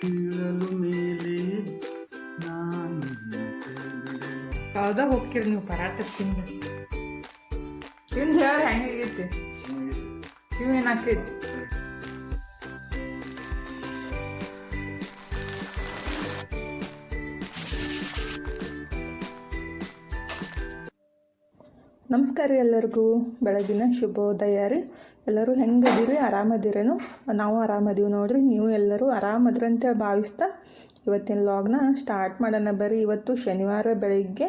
ಬೀಳಲು ಮೇಲೆ ನಾನು ಯಾವ್ದೋ ಹೋಗ್ತೀರಿ ನೀವು. ಪರಾಟ ತಿಂದು ತಿಂದು ಹೇಳಿ ಹೆಂಗಾಗೈತಿ ಶಿವ ಏನಾಕೈತಿ ನಮಸ್ಕಾರ ಎಲ್ಲರಿಗೂ. ಬೆಳಗಿನ ಶುಭೋದಯ ರೀ. ಎಲ್ಲರೂ ಹೆಂಗದಿರಿ ಆರಾಮದಿರೇನು? ನಾವು ಆರಾಮದೀವಿ ನೋಡ್ರಿ, ನೀವು ಎಲ್ಲರೂ ಆರಾಮದ್ರಂತ ಭಾವಿಸ್ತಾ ಇವತ್ತಿನ ಲಾಗ್ನ ಸ್ಟಾರ್ಟ್ ಮಾಡೋಣ ಬರ್ರಿ. ಇವತ್ತು ಶನಿವಾರ ಬೆಳಿಗ್ಗೆ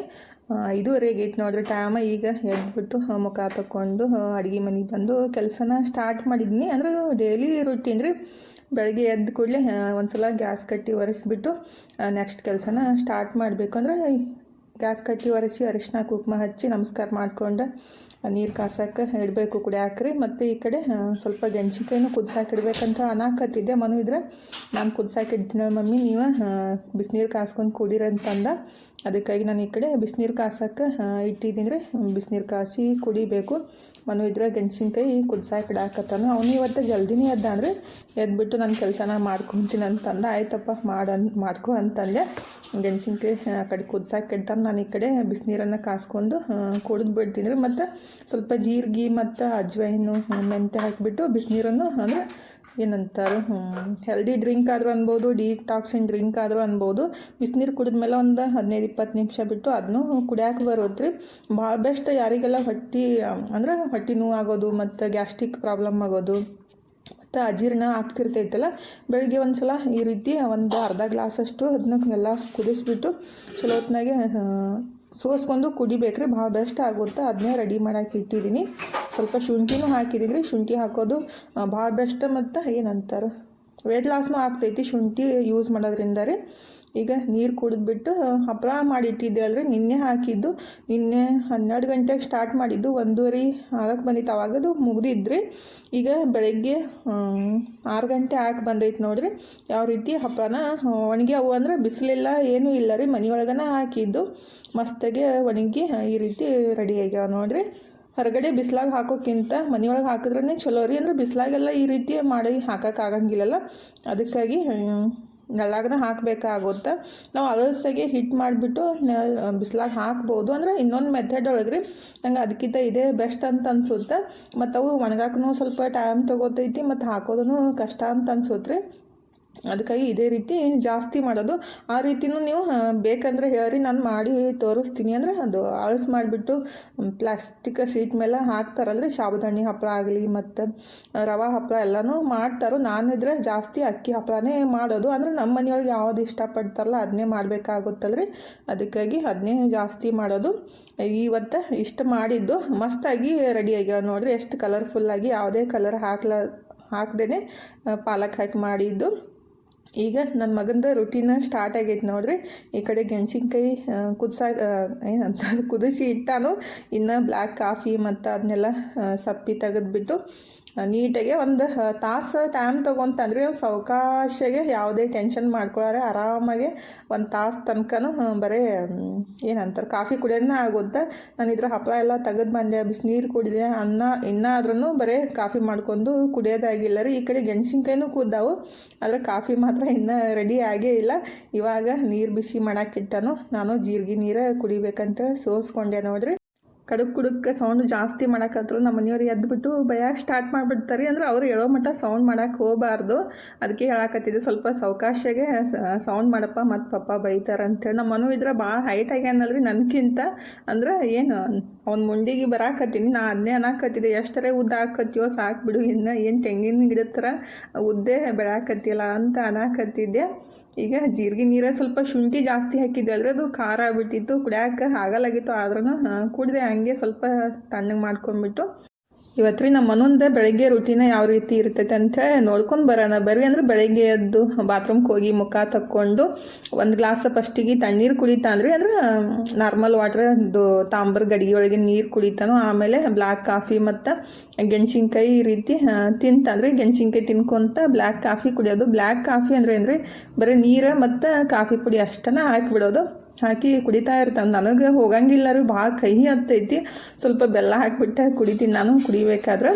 ಐದೂವರೆಗೆ ಐತೆ ನೋಡ್ರಿ ಟೈಮ ಈಗ ಎದ್ಬಿಟ್ಟು ಮುಖ ತಕ್ಕೊಂಡು ಅಡುಗೆ ಮನೆಗೆ ಬಂದು ಕೆಲಸನ ಸ್ಟಾರ್ಟ್ ಮಾಡಿದ್ನಿ. ಅಂದ್ರೆ ಡೈಲಿ ರುಟೀನ್ ರೀ. ಬೆಳಗ್ಗೆ ಎದ್ದ ಕೂಡಲೇ ಒಂದ್ಸಲ ಗ್ಯಾಸ್ ಕಟ್ಟಿ ಒರೆಸ್ಬಿಟ್ಟು ನೆಕ್ಸ್ಟ್ ಕೆಲಸನ ಸ್ಟಾರ್ಟ್ ಮಾಡಬೇಕು ಅಂದ್ರೆ ಗ್ಯಾಸ್ ಕಟ್ಟಿ ಒರೆಸಿ ಅರಿಶಿನ ಕುಂಕುಮ ಹಚ್ಚಿ ನಮಸ್ಕಾರ ಮಾಡ್ಕೊಂಡು. ನೀರು ಕಾಸಕ್ಕೆ ಇಡಬೇಕು, ಕುಡಿಯಾಕ್ರಿ. ಮತ್ತು ಈ ಕಡೆ ಸ್ವಲ್ಪ ಗೆಣಸಿಕಾಯಿನೂ ಕುದ್ಸಾಕೆ ಅನಾಕತ್ತಿದ್ದೆ ಮನು ಇದ್ರೆ, ನಾನು ಕುದ್ಸಾಕೆ ಮಮ್ಮಿ, ನೀವು ಬಿಸಿನೀರು ಕಾಸ್ಕೊಂಡು ಕುಡಿರಂತಂದ ಅದಕ್ಕಾಗಿ ನಾನು ಈ ಕಡೆ ಬಿಸಿನೀರು ಕಾಸಕ್ಕೆ ಇಟ್ಟಿದ್ದೀನಿ ರೀ ಬಿಸಿನೀರು ಕಾಸಿ ಕುಡಿಬೇಕು. ಮನು ಇದ್ರೆ ಗೆಣಸಿನ್ಕಾಯಿ ಕುದ್ಸಾಕೆ ಇಡಾಕತ್ತಾನ. ಅವನು ಇವತ್ತು ಜಲ್ದಿನೇ ಎದ್ದಾನ್ರಿ ಎದ್ಬಿಟ್ಟು ನನ್ನ ಕೆಲಸನ ಮಾಡ್ಕೊತೀನಿ ಅಂತಂದ. ಆಯ್ತಪ್ಪ ಮಾಡನ್ ಮಾಡ್ಕೊ ಅಂತಂದೆ. ಗೆಣಸಿನ್ಕಾಯಿ, ಆ ಕಡೆ ಕುದ್ಸಾಕೆ ಇಡ್ತಾನೆ. ನಾನು ಈ ಕಡೆ ಬಿಸಿನೀರನ್ನು ಕಾಸ್ಕೊಂಡು ಕುಡಿದು ಬಿಡ್ತೀನಿ. ಮತ್ತು ಸ್ವಲ್ಪ ಜೀರಿಗೆ ಮತ್ತು ಅಜ್ವೈನು ಮೆಂತ್ಯ ಹಾಕಿಬಿಟ್ಟು ಬಿಸಿನೀರನ್ನು ಅಂದರೆ ಏನಂತಾರೆ ಹೆಲ್ದಿ ಡ್ರಿಂಕ್ ಆದರೂ ಅನ್ಬೋದು ಡಿಟಾಕ್ಸಿನ್ ಡ್ರಿಂಕ್ ಆದರೂ ಅನ್ಬೋದು. ಬಿಸಿನೀರು ಕುಡಿದ್ಮೇಲೆ ಒಂದು ಹದಿನೈದು, ಇಪ್ಪತ್ತು ನಿಮಿಷ ಬಿಟ್ಟು ಅದನ್ನು ಬರುತ್ತೆ ಬರೋದ್ರಿ. ಭಾಳ ಬೆಸ್ಟ್ ಯಾರಿಗೆಲ್ಲ ಹೊಟ್ಟೆ, ಅಂದ್ರೆ ಹೊಟ್ಟೆ ನೋವು ಆಗೋದು ಮತ್ತು ಗ್ಯಾಸ್ಟ್ರಿಕ್ ಪ್ರಾಬ್ಲಮ್ ಆಗೋದು, ಮತ್ತು ಅಜೀರ್ಣ ಆಗ್ತಿರ್ತೈತಲ್ಲ, ಬೆಳಿಗ್ಗೆ ಒಂದು ಸಲ ಈ ರೀತಿ ಒಂದು ಅರ್ಧ ಗ್ಲಾಸಷ್ಟು ಅದನ್ನ ಎಲ್ಲ ಕುದಿಸ್ಬಿಟ್ಟು ಚಲೋ ಸೋಸ್ಕೊಂಡು ಕುಡಿಬೇಕ್ರೆ ಭಾಳ ಬೆಸ್ಟ್ ಆಗುತ್ತೆ. ಅದನ್ನೇ ರೆಡಿ ಮಾಡಕ್ಕೆ ಇಟ್ಟಿದ್ದೀನಿ. ಸ್ವಲ್ಪ ಶುಂಠಿನೂ ಹಾಕಿದ್ದೀನಿ. ರೀ ಶುಂಠಿ ಹಾಕೋದು ಭಾಳ ಬೆಸ್ಟ್ ಮತ್ತು ಏನಂತಾರೆ ವೆಯ್ಟ್ ಲಾಸ್ನೂ ಆಗ್ತೈತಿ. ಶುಂಠಿ ಯೂಸ್ ಮಾಡೋದ್ರಿಂದ ರೀ ಈಗ ನೀರು ಕುಡಿದ್ಬಿಟ್ಟು ಹಪ್ಪಳ ಮಾಡಿಟ್ಟಿದ್ದೆ ಅಂದರೆ ನಿನ್ನೆ ಹಾಕಿದ್ದು. ನಿನ್ನೆ ಹನ್ನೆರಡು ಗಂಟೆಗೆ ಸ್ಟಾರ್ಟ್ ಮಾಡಿದ್ದು. ಒಂದೂವರೆ ಆಗಕ್ಕೆ ಬಂದಿತ್ತು. ಅವಾಗದು ಮುಗ್ದಿದ್ರಿ. ಈಗ ಬೆಳಗ್ಗೆ ಆರು ಗಂಟೆ ಹಾಕಿ ಬಂದೈತೆ ನೋಡ್ರಿ. ಯಾವ ರೀತಿ ಹಪ್ಪಳನ ಒಣಗಿ ಅವು ಅಂದ್ರೆ ಬಿಸಿಲಿಲ್ಲ ಏನೂ ಇಲ್ಲ ರೀ. ಮನೆಯೊಳಗನ ಹಾಕಿದ್ದು. ಮಸ್ತಾಗೆ ಒಣಗಿ ಈ ರೀತಿ ರೆಡಿ ಆಗ್ಯಾವ ನೋಡ್ರಿ. ಹೊರಗಡೆ ಬಿಸಿಲಾಗ ಹಾಕೋಕ್ಕಿಂತ ಮನೆಯೊಳಗೆ ಹಾಕಿದ್ರೇ ಚಲೋ ರೀ. ಅಂದರೆ ಬಿಸಿಲಾಗೆಲ್ಲ ಈ ರೀತಿ ಮಾಡಿ ಹಾಕೋಕ್ಕಾಗಂಗಿಲ್ಲಲ್ಲ ಅದಕ್ಕಾಗಿ ನೆಳ್ಳಾಗನ ಹಾಕಬೇಕಾಗುತ್ತೆ. ನಾವು ಅಲಸಾಗೆ ಹಿಟ್ ಮಾಡಿಬಿಟ್ಟು ಬಿಸಿಲಾಗಿ ಹಾಕ್ಬೋದು. ಅಂದ್ರೆ ಇನ್ನೊಂದು ಮೆಥಡ್ ಒಳಗೆ ನಂಗೆ ಅದಕ್ಕಿಂತ ಇದೇ ಬೆಸ್ಟ್ ಅಂತ ಅನ್ಸುತ್ತೆ. ಮತ್ತು ಅವು ಒಣಗಾಕೂ ಸ್ವಲ್ಪ ಟೈಮ್ ತೊಗೋತೈತಿ ಮತ್ತು ಹಾಕೋದೂ ಕಷ್ಟ ಅಂತ ಅನ್ಸುತ್ತೆ ರೀ ಅದಕ್ಕಾಗಿ ಇದೇ ರೀತಿ ಜಾಸ್ತಿ ಮಾಡೋದು. ಆ ರೀತಿನೂ ನೀವು ಬೇಕಂದರೆ ಹೇಳಿ, ನಾನು ಮಾಡಿ ತೋರಿಸ್ತೀನಿ. ಅಂದರೆ ಅದು ಅಳಸ್ ಮಾಡಿಬಿಟ್ಟು ಪ್ಲಾಸ್ಟಿಕ್ ಶೀಟ್ ಮೇಲೆ ಹಾಕ್ತಾರಲ್ರಿ. ಸಾಬುದಾಣಿ ಹಪ್ಪಳ ಆಗಲಿ, ಮತ್ತು ರವೆ ಹಪ್ಪಳ ಎಲ್ಲನೂ ಮಾಡ್ತಾರೋ, ನಾನಿದ್ರೆ ಜಾಸ್ತಿ ಅಕ್ಕಿ ಹಪ್ಪಳನೇ ಮಾಡೋದು. ಅಂದರೆ ನಮ್ಮ ಮನೆಯೊಳಗೆ ಯಾವ್ದು ಇಷ್ಟಪಡ್ತಾರಲ್ಲ ಅದನ್ನೇ ಮಾಡಬೇಕಾಗುತ್ತಲ್ರಿ. ಅದಕ್ಕಾಗಿ ಅದನ್ನೇ ಜಾಸ್ತಿ ಮಾಡೋದು. ಇವತ್ತು ಇಷ್ಟು ಮಾಡಿದ್ದು. ಮಸ್ತಾಗಿ ರೆಡಿ ಆಗ್ಯಾವ ನೋಡಿರಿ. ಎಷ್ಟು ಕಲರ್ಫುಲ್ಲಾಗಿ ಯಾವುದೇ ಕಲರ್ ಹಾಕ್ಲ ಹಾಕ್ದೇ ಪಾಲಕ್ ಹಾಕಿ ಮಾಡಿದ್ದು. ಈಗ ನನ್ನ ಮಗಂದು ರುಟೀನ ಸ್ಟಾರ್ಟ್ ಆಗೈತೆ ನೋಡ್ರಿ. ಈ ಕಡೆ ಗೆಣಸಿನ್ಕಾಯಿ ಕುದ್ಸಾಕ ಏನಂತ, ಕುದಿಸಿ ಇಟ್ಟಾನು. ಇನ್ನು ಬ್ಲ್ಯಾಕ್ ಕಾಫಿ ಮತ್ತು ಅದನ್ನೆಲ್ಲ ಸಪ್ಪಿ ತೆಗೆದುಬಿಟ್ಟು ನೀಟಾಗೆ ಒಂದು ತಾಸು ಟೈಮ್ ತೊಗೊಂತಂದ್ರೆ ಸಾವಕಾಶಗೆ ಯಾವುದೇ ಟೆನ್ಷನ್ ಮಾಡ್ಕೊಳ್ಳಾರೆ ಆರಾಮಾಗೆ ಒಂದು ತಾಸು ತನಕನೂ ಬರೀ ಏನಂತಾರೆ ಕಾಫಿ ಕುಡಿಯೋದನ್ನ ಆಗುತ್ತೆ. ನಾನು ಇದ್ರ ಹಪ್ಪಳ ಎಲ್ಲ ತೆಗೆದು ಬಂದೆ ಬಿಸಿನೀರು ಕುಡಿದೆ, ಅನ್ನ ಇನ್ನಾದ್ರೂ ಬರೀ ಕಾಫಿ ಮಾಡ್ಕೊಂಡು ಕುಡಿಯೋದಾಗಿಲ್ಲ ರೀ. ಈ ಕಡೆ ಗೆಣಸಿನ್ಕಾಯಿನೂ ಕುದ್ದಾವು, ಆದರೆ ಕಾಫಿ ಮಾತ್ರ ಇನ್ನೂ ರೆಡಿ ಆಗೇ ಇಲ್ಲ. ಇವಾಗ ನೀರು ಬಿಸಿ ಮಾಡೋಕ್ಕಿಟ್ಟನು ನಾನು ಜೀರಿಗೆ ನೀರು ಕುಡಿಬೇಕಂತ ಸೋಸ್ಕೊಂಡೆ ನೋಡ್ರಿ. ಕಡುಕ್ ಕುಡುಕ್ ಸೌಂಡ್ ಜಾಸ್ತಿ ಮಾಡಕತ್ರು ನಮ್ಮ ಮನೆಯವ್ರು ಎದ್ಬಿಟ್ಟು ಭಯಕ್ಕೆ ಸ್ಟಾರ್ಟ್ ಮಾಡಿಬಿಡ್ತಾರೆ. ಅಂದ್ರೆ ಅವ್ರು ಹೇಳೋ ಮಟ್ಟ ಸೌಂಡ್ ಮಾಡಕ್ಕೆ ಹೋಗಬಾರ್ದು. ಅದಕ್ಕೆ ಹೇಳಕತ್ತಿದ್ದೆ, ಸ್ವಲ್ಪ ಸಾವಕಾಶಗೆ ಸೌಂಡ್ ಮಾಡಪ್ಪ, ಮತ್ತು ಪಪ್ಪ ಬೈತಾರೆ ಅಂತೇಳಿ ನಮ್ಮ ಮನು ಇದ್ರೆ ಭಾಳ ಹೈಟ್ ಆಗ್ಯಾನಲ್ರಿ ನನಗಿಂತ ಅಂದ್ರೆ ಏನು, ಅವ್ನ ಮುಂಡಿಗೆ ಬರಾಕತ್ತೀನಿ, ನಾ ಅದನ್ನೇ ಅನ್ನಕತ್ತಿದ್ದೆ ಎಷ್ಟರೇ ಉದ್ದ ಹಾಕತ್ತೀವೋ ಸಾಕು ಬಿಡು, ಇನ್ನು ಏನು ತೆಂಗಿನ ಗಿಡದ ಥರ ಉದ್ದೇ ಬೆಳಾಕತ್ತಿಲ್ಲ ಅಂತ ಅನ್ನಕತ್ತಿದ್ದೆ ಈಗ ಜೀರಿಗೆ ನೀರ ಸ್ವಲ್ಪ ಶುಂಠಿ ಜಾಸ್ತಿ ಹಾಕಿದ್ದೆ ಅಲ್ರಿ, ಅದು ಖಾರ ಆಗ್ಬಿಟ್ಟಿತ್ತು, ಕುಡಿಯೋಕೆ ಆಗಲ್ಲಾಗಿತ್ತು ಆದ್ರೂ ಕುಡಿದೆ ಹಂಗೆ ಸ್ವಲ್ಪ ತಣ್ಣಗೆ ಮಾಡ್ಕೊಂಬಿಟ್ಟು ಇವತ್ತು ರೀ ನಮ್ಮ ಮನೊಂದು ಬೆಳಗ್ಗೆ ರುಟೀನ ಯಾವ ರೀತಿ ಇರ್ತೈತೆ ಅಂತ ನೋಡ್ಕೊಂಡು ಬರೋಣ. ಬರ್ರಿ ಅಂದ್ರೆ ಬೆಳಗ್ಗೆ ಎದ್ದು ಬಾತ್ರೂಮ್ಗೆ ಹೋಗಿ ಮುಖ ತಕ್ಕೊಂಡು ಒಂದು ಗ್ಲಾಸ್ ಫಸ್ಟಿಗೆ ತಣ್ಣೀರು ಕುಡಿತಾನ್ರಿ ಅಂದ್ರೆ ನಾರ್ಮಲ್ ವಾಟ್ರ್ ತಾಂಬರ್ ಗಡಿಗೆ ಒಳಗೆ ನೀರು ಕುಡಿತಾನೋ, ಆಮೇಲೆ ಬ್ಲ್ಯಾಕ್ ಕಾಫಿ ಮತ್ತು ಗೆಣಸಿನ್ಕಾಯಿ ಈ ರೀತಿ ತಿಂತಂದ್ರೆ ಗೆಣಸಿನ್ಕಾಯಿ ತಿನ್ಕೊಂತ ಬ್ಲ್ಯಾಕ್ ಕಾಫಿ ಕುಡಿಯೋದು. ಬ್ಲ್ಯಾಕ್ ಕಾಫಿ ಅಂದ್ರೆ ಏನ್ರಿ ಬರೀ ನೀರು ಮತ್ತು ಕಾಫಿ ಪುಡಿ ಅಷ್ಟನ್ನ ಹಾಕಿಬಿಡೋದು. ಹಾಕಿ ಕುಡಿತಾ ಇರ್ತಾನೆ. ನನಗೆ ಹೋಗಂಗಿಲ್ಲ ರೀ, ಭಾಳ ಕಹಿ ಹತ್ತೈತಿ ಸ್ವಲ್ಪ ಬೆಲ್ಲ ಹಾಕಿಬಿಟ್ಟೆ, ಕುಡಿತೀನಿ ನಾನು, ಕುಡಿಬೇಕಾದ್ರೆ.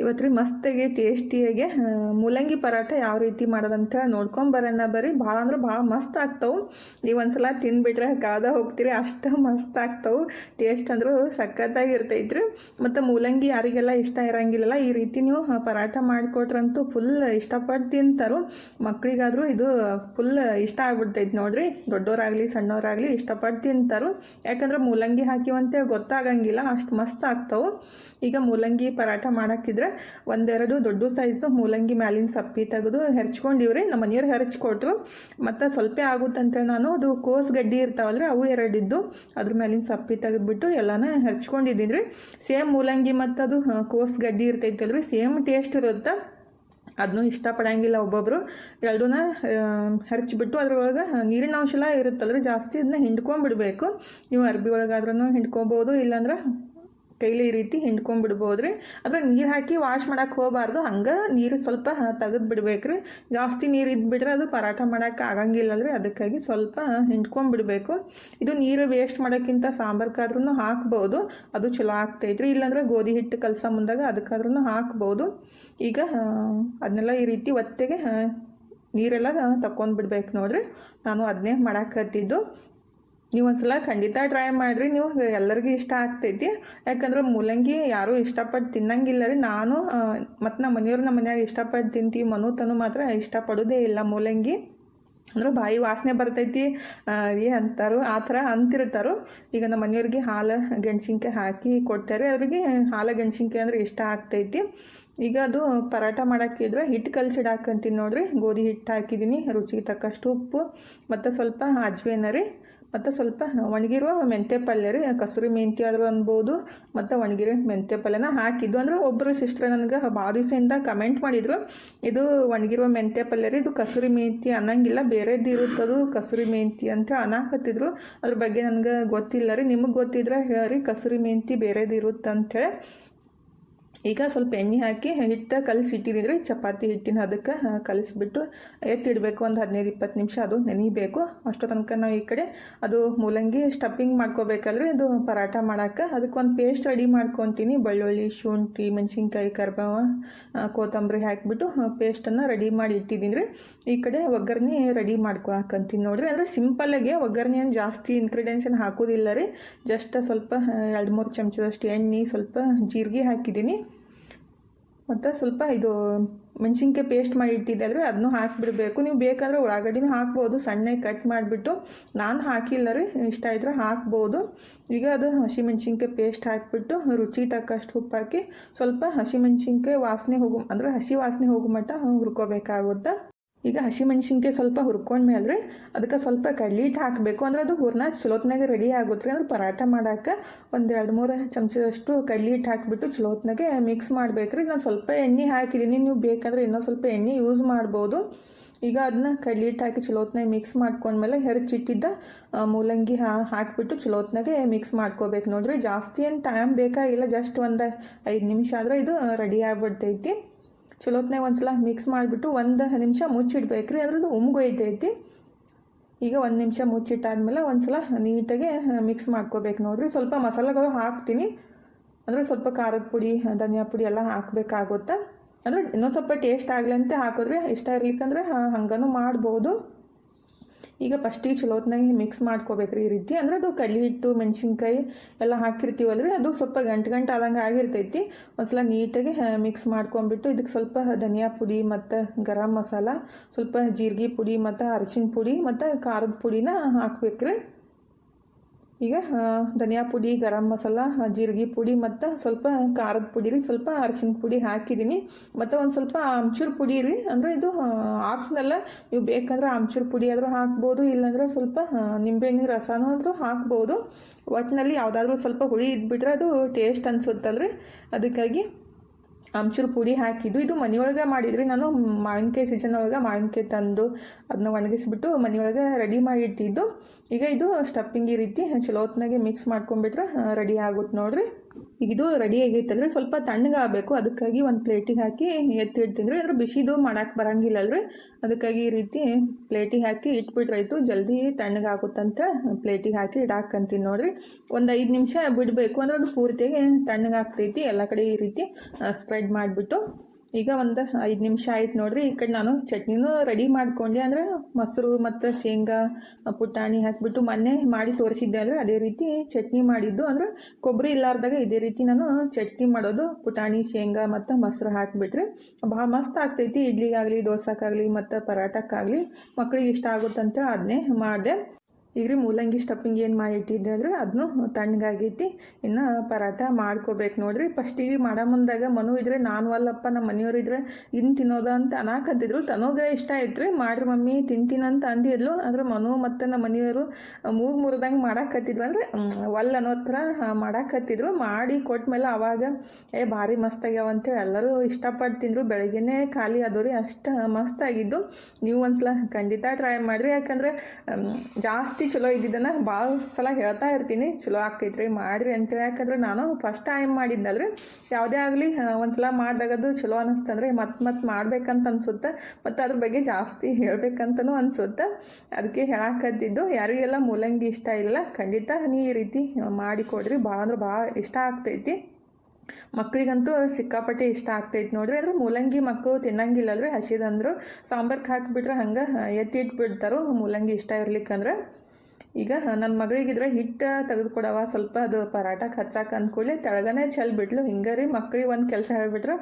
ಇವತ್ತು ರೀ ಮಸ್ತಾಗಿ, ಟೇಸ್ಟಿಯಾಗಿ ಮೂಲಂಗಿ ಪರಾಟ ಯಾವ ರೀತಿ ಮಾಡೋದಂತ ನೋಡ್ಕೊಂಬರೋಣ ಬರ್ರಿ ಭಾಳ ಅಂದ್ರೆ ಭಾಳ ಮಸ್ತ್ ಆಗ್ತಾವೆ. ನೀವು ಒಂದ್ಸಲ ತಿಂದುಬಿಟ್ರೆ ಕಾದ ಹೋಗ್ತೀರಿ, ಅಷ್ಟು ಮಸ್ತ್ ಆಗ್ತಾವೆ. ಟೇಸ್ಟ್ ಅಂದರೂ ಸಖತ್ತಾಗಿ ಇರ್ತೈತ್ರಿ. ಮತ್ತು ಮೂಲಂಗಿ ಯಾರಿಗೆಲ್ಲ ಇಷ್ಟ ಇರಂಗಿಲ್ಲಲ್ಲ, ಈ ರೀತಿ ನೀವು ಪರಾಠ ಮಾಡಿಕೊಟ್ರಂತೂ ಫುಲ್ ಇಷ್ಟಪಟ್ಟು ತಿಂತಾರು. ಮಕ್ಕಳಿಗಾದರೂ ಇದು ಫುಲ್ ಇಷ್ಟ ಆಗ್ಬಿಡ್ತೈತೆ ನೋಡ್ರಿ. ದೊಡ್ಡವರಾಗಲಿ ಸಣ್ಣವರಾಗಲಿ ಇಷ್ಟಪಟ್ಟು ತಿಂತಾರು. ಯಾಕಂದ್ರೆ ಮೂಲಂಗಿ ಹಾಕಿವಂತೆ ಗೊತ್ತಾಗಂಗಿಲ್ಲ, ಅಷ್ಟು ಮಸ್ತ್ ಆಗ್ತಾವೆ. ಈಗ ಮೂಲಂಗಿ ಪರಾಠ ಮಾಡಕ್ಕಿದ್ರೆ ಒಂದೆರಡು ದೊಡ್ಡ ಸೈಜ್ದು ಮೂಲಂಗಿ ಮ್ಯಾಲಿನ ಸಪ್ಪಿ ತೆಗೆದು ಹೆರ್ಚ್ಕೊಂಡಿವ್ರಿ. ನಮ್ಮ ಮನೆಯವ್ರು ಹೆರ್ಚ್ಕೊಟ್ರು. ಮತ್ತು ಸ್ವಲ್ಪ ಆಗುತ್ತಂತೇಳಿ ನಾನು ಅದು ಕೋಸ್ ಗಡ್ಡಿ ಇರ್ತಾವಲ್ರಿ, ಅವು ಎರಡಿದ್ದು. ಅದ್ರ ಮೇಲಿನ ಸಪ್ಪಿ ತೆಗೆದ್ಬಿಟ್ಟು ಎಲ್ಲಾನ ಹೆಚ್ಕೊಂಡಿದ್ದೀನಿ ರೀ ಸೇಮ್ ಮೂಲಂಗಿ ಮತ್ತು ಅದು ಕೋಸ್ ಗಡ್ಡಿ ಇರ್ತೈತಲ್ರಿ, ಸೇಮ್ ಟೇಸ್ಟ್ ಇರುತ್ತೆ? ಅದನ್ನೂ ಇಷ್ಟಪಡಂಗಿಲ್ಲ ಒಬ್ಬೊಬ್ಬರು ಎರಡೂನ ಹರಿಚ್ಬಿಟ್ಟು ಅದ್ರೊಳಗೆ ನೀರಿನ ಅಂಶ ಎಲ್ಲ ಇರುತ್ತಲ್ರಿ, ಜಾಸ್ತಿ ಅದನ್ನ ಹಿಂಡ್ಕೊಂಬಿಡ್ಬೇಕು. ನೀವು ಅರ್ಬಿ ಒಳಗಾದ್ರೂ ಹಿಂಡ್ಕೊಬೋದು, ಇಲ್ಲಾಂದ್ರೆ ಕೈಲಿ ಈ ರೀತಿ ಹಿಂಡ್ಕೊಂಡ್ಬಿಡ್ಬೋದು ರೀ ಅದ್ರ ನೀರು ಹಾಕಿ ವಾಶ್ ಮಾಡಕ್ಕೆ ಹೋಗಬಾರ್ದು. ಹಂಗೆ ನೀರು ಸ್ವಲ್ಪ ತೆಗೆದು ಬಿಡ್ಬೇಕು ರೀ ಜಾಸ್ತಿ ನೀರು ಇದ್ಬಿಟ್ರೆ ಅದು ಪರಾಠ ಮಾಡೋಕೆ ಆಗಂಗಿಲ್ಲಲ್ರಿ. ಅದಕ್ಕಾಗಿ ಸ್ವಲ್ಪ ಹಿಂಡ್ಕೊಂಡ್ಬಿಡ್ಬೇಕು ಇದು ನೀರು ವೇಸ್ಟ್ ಮಾಡೋಕ್ಕಿಂತ ಸಾಂಬಾರ್ಗಾದ್ರೂ ಹಾಕ್ಬೋದು. ಅದು ಚಲೋ ಆಗ್ತೈತ್ರಿ. ಇಲ್ಲಾಂದ್ರೆ ಗೋಧಿ ಹಿಟ್ಟು ಕಲಸ ಮುಂದಾಗ ಅದಕ್ಕಾದ್ರೂ ಹಾಕ್ಬೋದು. ಈಗ ಅದನ್ನೆಲ್ಲ ಈ ರೀತಿ ಒತ್ತೆಗೆ ನೀರೆಲ್ಲ ತಗೊಂಡ್ಬಿಡ್ಬೇಕು ನೋಡ್ರಿ. ನಾನು ಅದನ್ನೇ ಮಾಡಾಕತ್ತಿದ್ದು ನೀವು ಒಂದ್ಸಲ ಖಂಡಿತ ಟ್ರೈ ಮಾಡಿರಿ, ನೀವು ಎಲ್ಲರಿಗೂ ಇಷ್ಟ ಆಗ್ತೈತಿ. ಯಾಕಂದ್ರೆ ಮೂಲಂಗಿ ಯಾರೂ ಇಷ್ಟಪಟ್ಟು ತಿನ್ನಂಗಿಲ್ಲ ರೀ. ನಾನು ಮತ್ತು ನಮ್ಮ ಮನೆಯವ್ರು ನಮ್ಮ ಮನ್ಯಾಗ ಇಷ್ಟಪಟ್ಟು ತಿಂತೀವಿ ಮನು ತನು ಮಾತ್ರ ಇಷ್ಟಪಡೋದೇ ಇಲ್ಲ ಮೂಲಂಗಿ. ಅಂದ್ರೆ ಬಾಯಿ ವಾಸನೆ ಬರ್ತೈತಿ ಏ ಅಂತಾರೋ, ಆ ಥರ ಅಂತಿರ್ತಾರೋ. ಈಗ ನಮ್ಮ ಮನೆಯವ್ರಿಗೆ ಹಾಲು ಗೆಣಸಿನ್ಕಾಯಿ ಹಾಕಿ ಕೊಟ್ಟಾರೆ, ಅವ್ರಿಗೆ ಹಾಲು ಗೆಣಸಿನ್ಕಾಯಿ ಅಂದ್ರೆ ಇಷ್ಟ ಆಗ್ತೈತಿ. ಈಗ ಅದು ಪರಾಟ ಮಾಡೋಕ್ಕಿದ್ರೆ ಹಿಟ್ಟು ಕಲಸಿಡಾಕಂತೀನಿ ನೋಡ್ರಿ. ಗೋಧಿ ಹಿಟ್ಟು ಹಾಕಿದ್ದೀನಿ ರುಚಿಗೆ ತಕ್ಕಷ್ಟು ಉಪ್ಪು, ಮತ್ತು ಸ್ವಲ್ಪ ಅಜ್ವೇನ ರೀ. ಮತ್ತು ಸ್ವಲ್ಪ ಒಣಗಿರುವ ಮೆಂತ್ಯ ಪಲ್ಯ ರೀ ಕಸೂರಿ ಮೆಂತ್ಯ ಆದರೂ ಅನ್ಬೋದು, ಮತ್ತು ಒಣಗಿರೋ ಮೆಂತ್ಯ ಪಲ್ಯನ ಹಾಕಿದ್ದು. ಅಂದ್ರೆ ಒಬ್ಬರು ಸಿಸ್ಟರ್ ನನಗೆ ಭಾಳ ದಿವಸದಿಂದ ಕಮೆಂಟ್ ಮಾಡಿದರು, ಇದು ಒಣಗಿರುವ ಮೆಂತ್ಯ ಪಲ್ಯ ರೀ ಇದು ಕಸೂರಿ ಮೆಂತ್ಯ ಅನ್ನಂಗಿಲ್ಲ, ಬೇರೆದ್ದು ಇರುತ್ತದು ಕಸೂರಿ ಮೆಂತಿ ಅಂತ ಅನ್ನಕತ್ತಿದ್ರು ಅದ್ರ ಬಗ್ಗೆ ನನಗೆ ಗೊತ್ತಿಲ್ಲ ರೀ, ನಿಮಗೆ ಗೊತ್ತಿದ್ರೆ ಹೇಳ್ರಿ ಕಸೂರಿ ಮೆಂತಿ ಬೇರೆದು ಇರುತ್ತೆ ಅಂಥೇಳಿ ಈಗ ಸ್ವಲ್ಪ ಎಣ್ಣೆ ಹಾಕಿ ಹಿಟ್ಟು ಕಲಸಿ ರೀ ಚಪಾತಿ ಹಿಟ್ಟಿನ ಅದಕ್ಕೆ ಕಲಿಸ್ಬಿಟ್ಟು ಎತ್ತಿಡಬೇಕು ಒಂದು ಹದಿನೈದು ಇಪ್ಪತ್ತು ನಿಮಿಷ ಅದು ನೆನಿಬೇಕು. ಅಷ್ಟು ತನಕ ನಾವು ಈ ಕಡೆ ಅದು ಮೂಲಂಗಿ ಸ್ಟಫಿಂಗ್ ಮಾಡ್ಕೋಬೇಕಲ್ರಿ ಅದು ಪರಾಟ ಮಾಡೋಕ್ಕೆ ಅದಕ್ಕೆ ಒಂದು ಪೇಸ್ಟ್ ರೆಡಿ ಮಾಡ್ಕೊತೀನಿ. ಬೆಳ್ಳುಳ್ಳಿ, ಶುಂಠಿ, ಮೆಣಸಿನ್ಕಾಯಿ, ಕರ್ಬೇವ ಕೊತ್ತಂಬರಿ ಹಾಕಿಬಿಟ್ಟು ಪೇಸ್ಟನ್ನು ರೆಡಿ ಮಾಡಿ ಇಟ್ಟಿದ್ದೀನಿ ರೀ ಈ ಕಡೆ ಒಗ್ಗರಣೆ ರೆಡಿ ಮಾಡ್ಕೊಳಕಂತೀನಿ. ನೋಡ್ರಿ ಅಂದರೆ ಸಿಂಪಲ್ಲಾಗಿ ಒಗ್ಗರಣೆ ಏನು ಜಾಸ್ತಿ ಇಂಗ್ರೀಡಿಯೆಂಟ್ಸ್ ಏನು ಹಾಕೋದಿಲ್ಲ ರೀ. ಜಸ್ಟ್ ಸ್ವಲ್ಪ ಎರಡು ಮೂರು ಚಮಚದಷ್ಟು ಎಣ್ಣೆ, ಸ್ವಲ್ಪ ಜೀರಿಗೆ ಹಾಕಿದ್ದೀನಿ. ಮತ್ತು ಸ್ವಲ್ಪ ಇದು ಮೆಣಸಿನ್ಕಾಯಿ ಪೇಸ್ಟ್ ಮಾಡಿ ಇಟ್ಟಿದ್ದಲ್ರಿ ಅದನ್ನು ಹಾಕಿಬಿಡಬೇಕು. ನೀವು ಬೇಕಾದರೆ ಉಳ್ಳಾಗಡ್ಡಿನೂ ಹಾಕ್ಬೋದು, ಸಣ್ಣಗೆ ಕಟ್ ಮಾಡಿಬಿಟ್ಟು. ನಾನು ಹಾಕಿಲ್ಲ ರೀ, ಇಷ್ಟ ಇದ್ರೆ ಹಾಕ್ಬೋದು. ಈಗ ಅದು ಹಸಿಮೆಣ್ಸಿನ್ಕಾಯಿ ಪೇಸ್ಟ್ ಹಾಕಿಬಿಟ್ಟು ರುಚಿ ತಕ್ಕಷ್ಟು ಉಪ್ಪು ಹಾಕಿ ಸ್ವಲ್ಪ ಹಸಿಮೆಣ್ಸಿನ್ಕಾಯಿ ವಾಸನೆ ಹೋಗು, ಅಂದರೆ ಹಸಿ ವಾಸನೆ ಹೋಗೋ ಮಟ್ಟ ಹುರ್ಕೋಬೇಕಾಗುತ್ತೆ. ಈಗ ಹಸಿಮೆಣ್ಸಿನ್ಕಾಯಿ ಸ್ವಲ್ಪ ಹುರ್ಕೊಂಡ್ಮೇಲೆ ಅದಕ್ಕೆ ಸ್ವಲ್ಪ ಕಡ್ಲಿ ಹಿಟ್ಟು ಹಾಕಬೇಕು. ಅಂದ್ರೆ ಅದು ಹೂರ್ನ ಚಲೋತ್ನಾಗೆ ರೆಡಿ ಆಗುತ್ತೆ ರೀ ಅಂದ್ರೆ ಪರಾಠ ಮಾಡೋಕ್ಕೆ ಒಂದು ಎರಡು ಮೂರು ಚಮಚದಷ್ಟು ಕಡ್ಲಿ ಹಿಟ್ಟು ಹಾಕಿಬಿಟ್ಟು ಚಲೋತ್ನಾಗೆ ಮಿಕ್ಸ್ ಮಾಡಬೇಕು ರೀ ನಾನು ಸ್ವಲ್ಪ ಎಣ್ಣೆ ಹಾಕಿದ್ದೀನಿ. ನೀವು ಬೇಕಾದ್ರೆ ಇನ್ನೂ ಸ್ವಲ್ಪ ಎಣ್ಣೆ ಯೂಸ್ ಮಾಡ್ಬೋದು. ಈಗ ಅದನ್ನ ಕಡ್ಲಿ ಹಿಟ್ಟು ಹಾಕಿ ಚಲೋತ್ನಾಗೆ ಮಿಕ್ಸ್ ಮಾಡ್ಕೊಂಡ್ಮೇಲೆ ಹೆರಚಿಟ್ಟಿದ್ದ ಮೂಲಂಗಿ ಹಾ, ಹಾಕಿಬಿಟ್ಟು ಚಲೋತ್ನಾಗೆ ಮಿಕ್ಸ್ ಮಾಡ್ಕೋಬೇಕು ನೋಡ್ರಿ. ಜಾಸ್ತಿ ಏನು ಟೈಮ್ ಬೇಕಾಗಿಲ್ಲ. ಜಸ್ಟ್ ಒಂದು ಐದು ನಿಮಿಷ ಆದರೆ ಇದು ರೆಡಿ ಆಗ್ಬಿಡ್ತೈತಿ. ಚಲೋತ್ನಾಗ ಒಂದ್ಸಲ ಮಿಕ್ಸ್ ಮಾಡಿಬಿಟ್ಟು ಒಂದು ನಿಮಿಷ ಮುಚ್ಚಿಡ್ಬೇಕು ರೀ ಅದ್ರದ್ದು ಉಮ್ಗೊಯ್ತೈತಿ ಈಗ ಒಂದು ನಿಮಿಷ ಮುಚ್ಚಿಟ್ಟಾದ್ಮೇಲೆ ಒಂದ್ಸಲ ನೀಟಾಗಿ ಮಿಕ್ಸ್ ಮಾಡ್ಕೋಬೇಕು ನೋಡಿರಿ. ಸ್ವಲ್ಪ ಮಸಾಲೆಗಳು ಹಾಕ್ತೀನಿ. ಅಂದರೆ ಸ್ವಲ್ಪ ಖಾರದ ಪುಡಿ, ಧನಿಯಾ ಪುಡಿ ಎಲ್ಲ ಹಾಕಬೇಕಾಗುತ್ತೆ. ಅಂದರೆ ಇನ್ನೂ ಸ್ವಲ್ಪ ಟೇಸ್ಟ್ ಆಗಲಿ ಅಂತ ಹಾಕಿದ್ರೆ ಇಷ್ಟ ಇರ್ಲಿಕ್ಕಂದ್ರೆ ಹಂಗನೂ ಮಾಡ್ಬೋದು. ಈಗ ಫಸ್ಟಿಗೆ ಚಲೋತ್ನಾಗಿ ಮಿಕ್ಸ್ ಮಾಡ್ಕೋಬೇಕ್ರಿ ಈ ರೀತಿ. ಅಂದ್ರೆ ಅದು ಕಲಿ ಹಿಟ್ಟು, ಮೆಣಸಿನ್ಕಾಯಿ ಎಲ್ಲ ಹಾಕಿರ್ತೀವಲ್ರಿ, ಅದು ಸ್ವಲ್ಪ ಗಂಟು ಗಂಟು ಆದಂಗೆ ಆಗಿರ್ತೈತಿ. ಒಂದ್ಸಲ ನೀಟಾಗಿ ಮಿಕ್ಸ್ ಮಾಡ್ಕೊಂಬಿಟ್ಟು ಇದಕ್ಕೆ ಸ್ವಲ್ಪ ಧನಿಯಾ ಪುಡಿ ಮತ್ತು ಗರಂ ಮಸಾಲ, ಸ್ವಲ್ಪ ಜೀರಿಗೆ ಪುಡಿ ಮತ್ತು ಅರಶಿನ ಪುಡಿ ಮತ್ತು ಖಾರದ ಪುಡಿನ ಹಾಕ್ಬೇಕ್ರಿ. ಈಗ ಧನಿಯಾ ಪುಡಿ, ಗರಂ ಮಸಾಲ ಜೀರಿಗೆ ಪುಡಿ ಮತ್ತು ಸ್ವಲ್ಪ ಖಾರದ ಪುಡಿ ರೀ, ಸ್ವಲ್ಪ ಅರಶಿನ ಪುಡಿ ಹಾಕಿದ್ದೀನಿ. ಮತ್ತು ಒಂದು ಸ್ವಲ್ಪ ಆಮ್ಚೂರು ಪುಡಿ ರೀ, ಅಂದರೆ ಇದು ಆಪ್ಷನಲ್ಲ ನೀವು ಬೇಕಂದ್ರೆ ಆಮ್ಚೂರು ಪುಡಿ ಆದರೂ ಹಾಕ್ಬೋದು, ಇಲ್ಲಾಂದ್ರೆ ಸ್ವಲ್ಪ ನಿಂಬೆಹಣ್ಣಿನ ರಸನೂ ಆದರೂ ಹಾಕ್ಬೋದು. ಒಟ್ಟಿನಲ್ಲಿ ಯಾವುದಾದ್ರೂ ಸ್ವಲ್ಪ ಹುಳಿ ಇದ್ಬಿಟ್ರೆ ಅದು ಟೇಸ್ಟ್ ಅನಿಸುತ್ತಲ್ರಿ. ಅದಕ್ಕಾಗಿ ಆಮ್ಚೂರು ಪುಡಿ ಹಾಕಿದ್ದು ಇದು ಮನೆಯೊಳಗೆ ಮಾಡಿದ್ರಿ ನಾನು ಮಾವಿನಕಾಯಿ ಸೀಸನ್ ಒಳಗೆ ಮಾವಿನಕಾಯಿ ತಂದು ಅದನ್ನ ಒಣಗಿಸ್ಬಿಟ್ಟು ಮನೆಯೊಳಗೆ ರೆಡಿ ಮಾಡಿ ಇಟ್ಟಿದ್ದು. ಈಗ ಇದು ಸ್ಟಫಿಂಗ್ ಈ ರೀತಿ ಚಲೋತ್ನಾಗೆ ಮಿಕ್ಸ್ ಮಾಡ್ಕೊಂಡ್ಬಿಟ್ರೆ, ರೆಡಿ ಆಗುತ್ತೆ ನೋಡ್ರಿ. ಇದು ರೆಡಿ ಆಗೈತಲ್ರಿ ಸ್ವಲ್ಪ ತಣ್ಣಗಾಗಬೇಕು ಅದಕ್ಕಾಗಿ ಒಂದು ಪ್ಲೇಟಿಗೆ ಹಾಕಿ ಎತ್ತಿಡ್ತೀನಿ ರೀ ಅದ್ರ ಬಿಸಿದು ಮಾಡಕ್ಕೆ ಬರಂಗಿಲ್ಲ ಅಲ್ರಿ. ಅದಕ್ಕಾಗಿ ಈ ರೀತಿ ಪ್ಲೇಟಿಗೆ ಹಾಕಿ ಇಟ್ಬಿಟ್ರಾಯ್ತು ಜಲ್ದಿ ತಣ್ಣಗಾಗುತ್ತಂತ ಪ್ಲೇಟಿಗೆ ಹಾಕಿ ಇಡಾಕಂತೀನಿ ನೋಡಿರಿ. ಒಂದು ಐದು ನಿಮಿಷ ಬಿಡಬೇಕು ಅಂದ್ರೆ ಅದು ಪೂರ್ತಿಯಾಗಿ ತಣ್ಣಗಾಗ್ತೈತಿ ಎಲ್ಲ ಕಡೆ ಈ ರೀತಿ ಸ್ಪ್ರೆಡ್ ಮಾಡಿಬಿಟ್ಟು ಈಗ ಒಂದು ಐದು ನಿಮಿಷ ಆಯ್ತು ನೋಡ್ರಿ. ಈ ಕಡೆ ನಾನು ಚಟ್ನಿನೂ ರೆಡಿ ಮಾಡ್ಕೊಂಡೆ. ಅಂದರೆ ಮೊಸರು ಮತ್ತು ಶೇಂಗಾ, ಪುಟಾಣಿ ಹಾಕಿಬಿಟ್ಟು ಮೊನ್ನೆ ಮಾಡಿ ತೋರಿಸಿದ್ದೆ ಅಂದರೆ ಅದೇ ರೀತಿ ಚಟ್ನಿ ಮಾಡಿದ್ದು. ಅಂದ್ರೆ ಕೊಬ್ಬರಿ ಇಲ್ಲಾರ್ದಾಗ ಇದೇ ರೀತಿ ನಾನು ಚಟ್ನಿ ಮಾಡೋದು. ಪುಟಾಣಿ, ಶೇಂಗಾ ಮತ್ತು ಮೊಸರು ಹಾಕಿಬಿಟ್ರೆ ಭಾಳ ಮಸ್ತ್ ಆಗ್ತೈತಿ. ಇಡ್ಲಿಗಾಗಲಿ, ದೋಸೆಗಾಗಲಿ ಮತ್ತು ಪರಾಟಕ್ಕಾಗಲಿ ಮಕ್ಳಿಗೆ ಇಷ್ಟ ಆಗುತ್ತಂತ ಅದನ್ನೇ ಮಾಡಿದೆ. ಈಗ ರೀ ಮೂಲಂಗಿ ಸ್ಟಫಿಂಗ್ ಏನು ಮಾಡಿ ಇಟ್ಟಿದ್ದೆ ಅಂದರೆ ಅದನ್ನು ತಣ್ಣಗಾಗೈತಿ. ಇನ್ನು ಪರಾಟ ಮಾಡ್ಕೋಬೇಕು ನೋಡ್ರಿ. ಫಸ್ಟಿಗೆ ಮಾಡೋ ಮುಂದಾಗ ಮನು ಇದ್ರೆ ನಾನು ಅಲ್ಲಪ್ಪ ನಮ್ಮ ಮನೆಯವ್ರು ಇದ್ರೆ ಇನ್ನು ತಿನ್ನೋದ ಅಂತ ಅನಾಕತ್ತಿದ್ರು. ತನೋಗ ಇಷ್ಟ ಆಯ್ತು ರೀ ಮಾಡ್ರಿ ಮಮ್ಮಿ ತಿಂತೀನಂತ ಅಂದಿದ್ಲು ಆದ್ರೆ ಮನು ಮತ್ತು ನಮ್ಮ ಮನೆಯವರು ಮೂಗು ಮುರಿದಂಗೆ ಮಾಡಾಕತ್ತಿದ್ರು ಅಂದರೆ ಒಲ್ಲ ಅನ್ನೋ ಥರ ಮಾಡಾಕತ್ತಿದ್ರು. ಮಾಡಿ ಕೊಟ್ಮೇಲೆ ಅವಾಗ, ಏ, ಭಾರಿ ಮಸ್ತಾಗ್ಯಾವ ಅಂತೇಳಿ ಎಲ್ಲರೂ ಇಷ್ಟಪಟ್ಟು ತಿಂದರು. ಬೆಳಗ್ಗೆನೇ ಖಾಲಿ ಆದವು ರೀ ಅಷ್ಟು ಮಸ್ತಾಗಿದ್ದು ನೀವು ಒಂದ್ಸಲ ಖಂಡಿತ ಟ್ರೈ ಮಾಡಿರಿ. ಯಾಕಂದ್ರೆ ಜಾಸ್ತಿ ಚಲೋ ಇದ್ದಿದ್ದನ್ನು ಭಾಳ ಸಲ ಹೇಳ್ತಾ ಇರ್ತೀನಿ. ಚಲೋ ಆಕೈತ್ರಿ, ಮಾಡಿರಿ ಅಂತೇಳಿ. ಯಾಕಂದ್ರೆ ನಾನು ಫಸ್ಟ್ ಟೈಮ್ ಮಾಡಿದ್ದಲ್ರಿ ಯಾವುದೇ ಆಗಲಿ ಒಂದ್ಸಲ ಮಾಡಿದಾಗ ಅದು ಚಲೋ ಅನ್ನಿಸ್ತಂದ್ರೆ ಮತ್ತೆ ಮತ್ತೆ ಮಾಡ್ಬೇಕಂತ ಅನ್ಸುತ್ತೆ. ಮತ್ತು ಅದ್ರ ಬಗ್ಗೆ ಜಾಸ್ತಿ ಹೇಳ್ಬೇಕಂತನೂ ಅನ್ಸುತ್ತೆ. ಅದಕ್ಕೆ ಹೇಳಾಕತ್ತಿದ್ದು, ಯಾರಿಗೆಲ್ಲ ಮೂಲಂಗಿ ಇಷ್ಟ ಇಲ್ಲ, ಖಂಡಿತ ನೀ ಈ ರೀತಿ ಮಾಡಿಕೊಡ್ರಿ ಭಾಳ ಅಂದ್ರೆ ಭಾಳ ಇಷ್ಟ ಆಗ್ತೈತಿ. ಮಕ್ಕಳಿಗಂತೂ ಸಿಕ್ಕಾಪಟ್ಟೆ ಇಷ್ಟ ಆಗ್ತೈತಿ ನೋಡ್ರಿ. ಅಂದ್ರೆ ಮೂಲಂಗಿ ಮಕ್ಕಳು ತಿನ್ನಂಗಿಲ್ಲ ಅಲ್ರಿ ಹಸಿದಂದ್ರು ಸಾಂಬಾರ್ಗೆ ಹಾಕಿಬಿಟ್ರೆ ಹಂಗೆ ಎತ್ತಿ ಇಟ್ಬಿಡ್ತಾರೋ ಮೂಲಂಗಿ ಇಷ್ಟ ಇರ್ಲಿಕ್ಕಂದ್ರೆ. ಈಗ ನನ್ನ ಮಗಳಿಗಿದ್ರೆ ಹಿಟ್ಟು ತೆಗೆದುಕೊಡವ ಸ್ವಲ್ಪ ಅದು ಪರಾಟಕ್ಕೆ ಹಚ್ಚಾಕ ಅಂದ್ಕೊಳ್ಳಿ ತೆಳಗನೆ ಚೆಲ್ ಬಿಟ್ಲು. ಹಿಂಗೆ ರೀ ಮಕ್ಳಿಗೆ ಒಂದು ಕೆಲಸ ಹೇಳ್ಬಿಟ್ರೆ.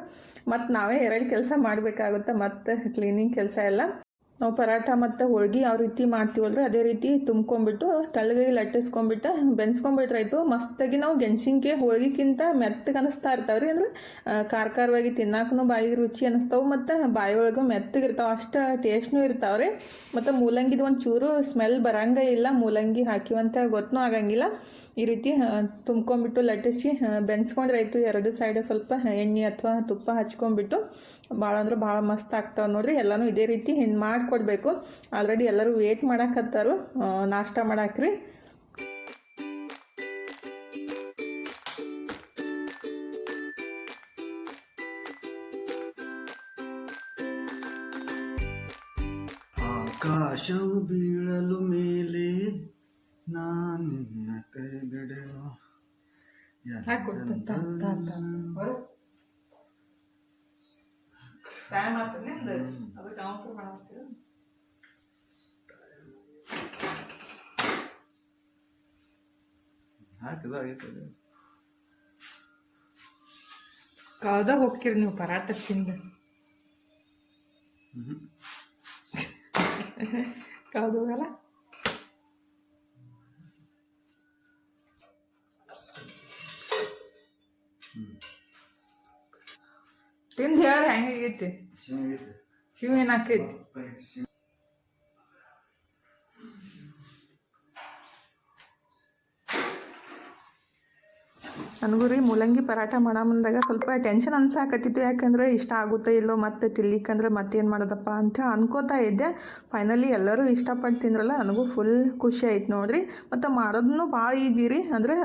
ಮತ್ತು ನಾವೇ ಎರಡು ಕೆಲಸ ಮಾಡಬೇಕಾಗುತ್ತೆ, ಮತ್ತು ಕ್ಲೀನಿಂಗ್ ಕೆಲಸ ಎಲ್ಲ. ನಾವು ಪರಾಠ ಮತ್ತು ಹೋಳ್ಗೆ ಯಾವ ರೀತಿ ಮಾಡ್ತೀವಲ್ರಿ? ಅದೇ ರೀತಿ ತುಂಬ್ಕೊಂಬಿಟ್ಟು ತಳ್ಳಗೆ ಲಟ್ಟಿಸ್ಕೊಂಬಿಟ್ಟು ಬೆನ್ಸ್ಕೊಂಬಿಟ್ರಾಯ್ತು ಮಸ್ತಾಗಿ ನಾವು ಗೆಣಸಿನ್ಕೆ ಹೋಳ್ಗಿಕ್ಕಿಂತ ಮೆತ್ತಗೆ ಅನಿಸ್ತಾ ಇರ್ತಾವ್ರಿ. ಅಂದ್ರೆ ಆ, ಖಾರ ಖಾರವಾಗಿ ತಿನ್ನಾಕೂ ಬಾಯಿಗೆ ರುಚಿ ಅನಿಸ್ತಾವೆ ಮತ್ತು ಬಾಯಿಯೊಳಗೆ ಮೆತ್ತಗೆ ಇರ್ತಾವೆ. ಅಷ್ಟು ಟೇಸ್ಟ್ನೂ ರೀ ಮತ್ತು ಮೂಲಂಗಿದು ಒಂದು ಚೂರು ಸ್ಮೆಲ್ ಬರಂಗೇ ಇಲ್ಲ. ಮೂಲಂಗಿ ಹಾಕಿವಂತ ಗೊತ್ತೂ ಆಗಂಗಿಲ್ಲ. ಈ ರೀತಿ ತುಂಬ್ಕೊಂಬಿಟ್ಟು ಲಟ್ಟಿಸಿ ಬೆನ್ಸ್ಕೊಂಡ್ರಾಯ್ತು ಎರಡು ಸೈಡ್ ಸ್ವಲ್ಪ ಎಣ್ಣೆ ಅಥವಾ ತುಪ್ಪ ಹಚ್ಕೊಂಡ್ಬಿಟ್ಟು ಭಾಳ ಅಂದ್ರೆ ಭಾಳ ಮಸ್ತ್ ಆಗ್ತಾವೆ ನೋಡ್ರಿ. ಎಲ್ಲನೂ ಇದೇ ರೀತಿ ಹಿಂಗೆ ಮಾಡಿಕೊಡ್ಬೇಕು ಆಲ್ರೆಡಿ ಎಲ್ಲರೂ ವೇಟ್ ಮಾಡಾಕತ್ತಾರು. ಆ, ನಾಷ್ಟ ಮಾಡಾಕ್ರಿ. ಆಕಾಶವು ಬೀಳಲು ಮೇಲೆ ನಾನು ಕೈ ಬಿಡೆನು ಟೈಮ್ ಆಗ್ತದೆ ಅದಕ್ಕೆ ಟ್ರಾನ್ಸ್ಫರ್ ಮಾಡ್ತೀವಿ ಹಾಕಿದ ಆಗೈತದೆ ಕಳ್ದ ಹೋಗ್ತೀರಿ ನೀವು ಪರಾಟ ತಿಂದು. ಕಾದ ಹೋಗಲ್ಲ? ತಿಂದು ಹೇಳಿ ಹೆಂಗಾಗೈತಿ ಶಿವಗೀತೆ ಶಿವ ಏನಾಕೈತಿ ನನಗೂ ರೀ ಮೂಲಂಗಿ ಪರಾಟ ಮಾಡೋ ಮುಂದಾಗ ಸ್ವಲ್ಪ ಟೆನ್ಷನ್ ಅನ್ಸಾಕತ್ತಿತ್ತು. ಯಾಕಂದರೆ ಇಷ್ಟ ಆಗುತ್ತೋ ಇಲ್ಲೋ ಮತ್ತೆ ತಿನ್ಲಿಕ್ಕಂದ್ರೆ ಮತ್ತೇನು ಮಾಡೋದಪ್ಪ ಅಂತ ಅನ್ಕೋತಾ ಇದ್ದೆ. ಫೈನಲಿ ಎಲ್ಲರೂ ಇಷ್ಟಪಟ್ಟು ತಿಂದ್ರಲ್ಲ ನನಗೂ ಫುಲ್ ಖುಷಿ ಆಯ್ತು ನೋಡಿರಿ. ಮತ್ತು ಮಾಡೋದನ್ನು ಭಾಳ ಈಜಿ ರೀ. ಅಂದ್ರೆ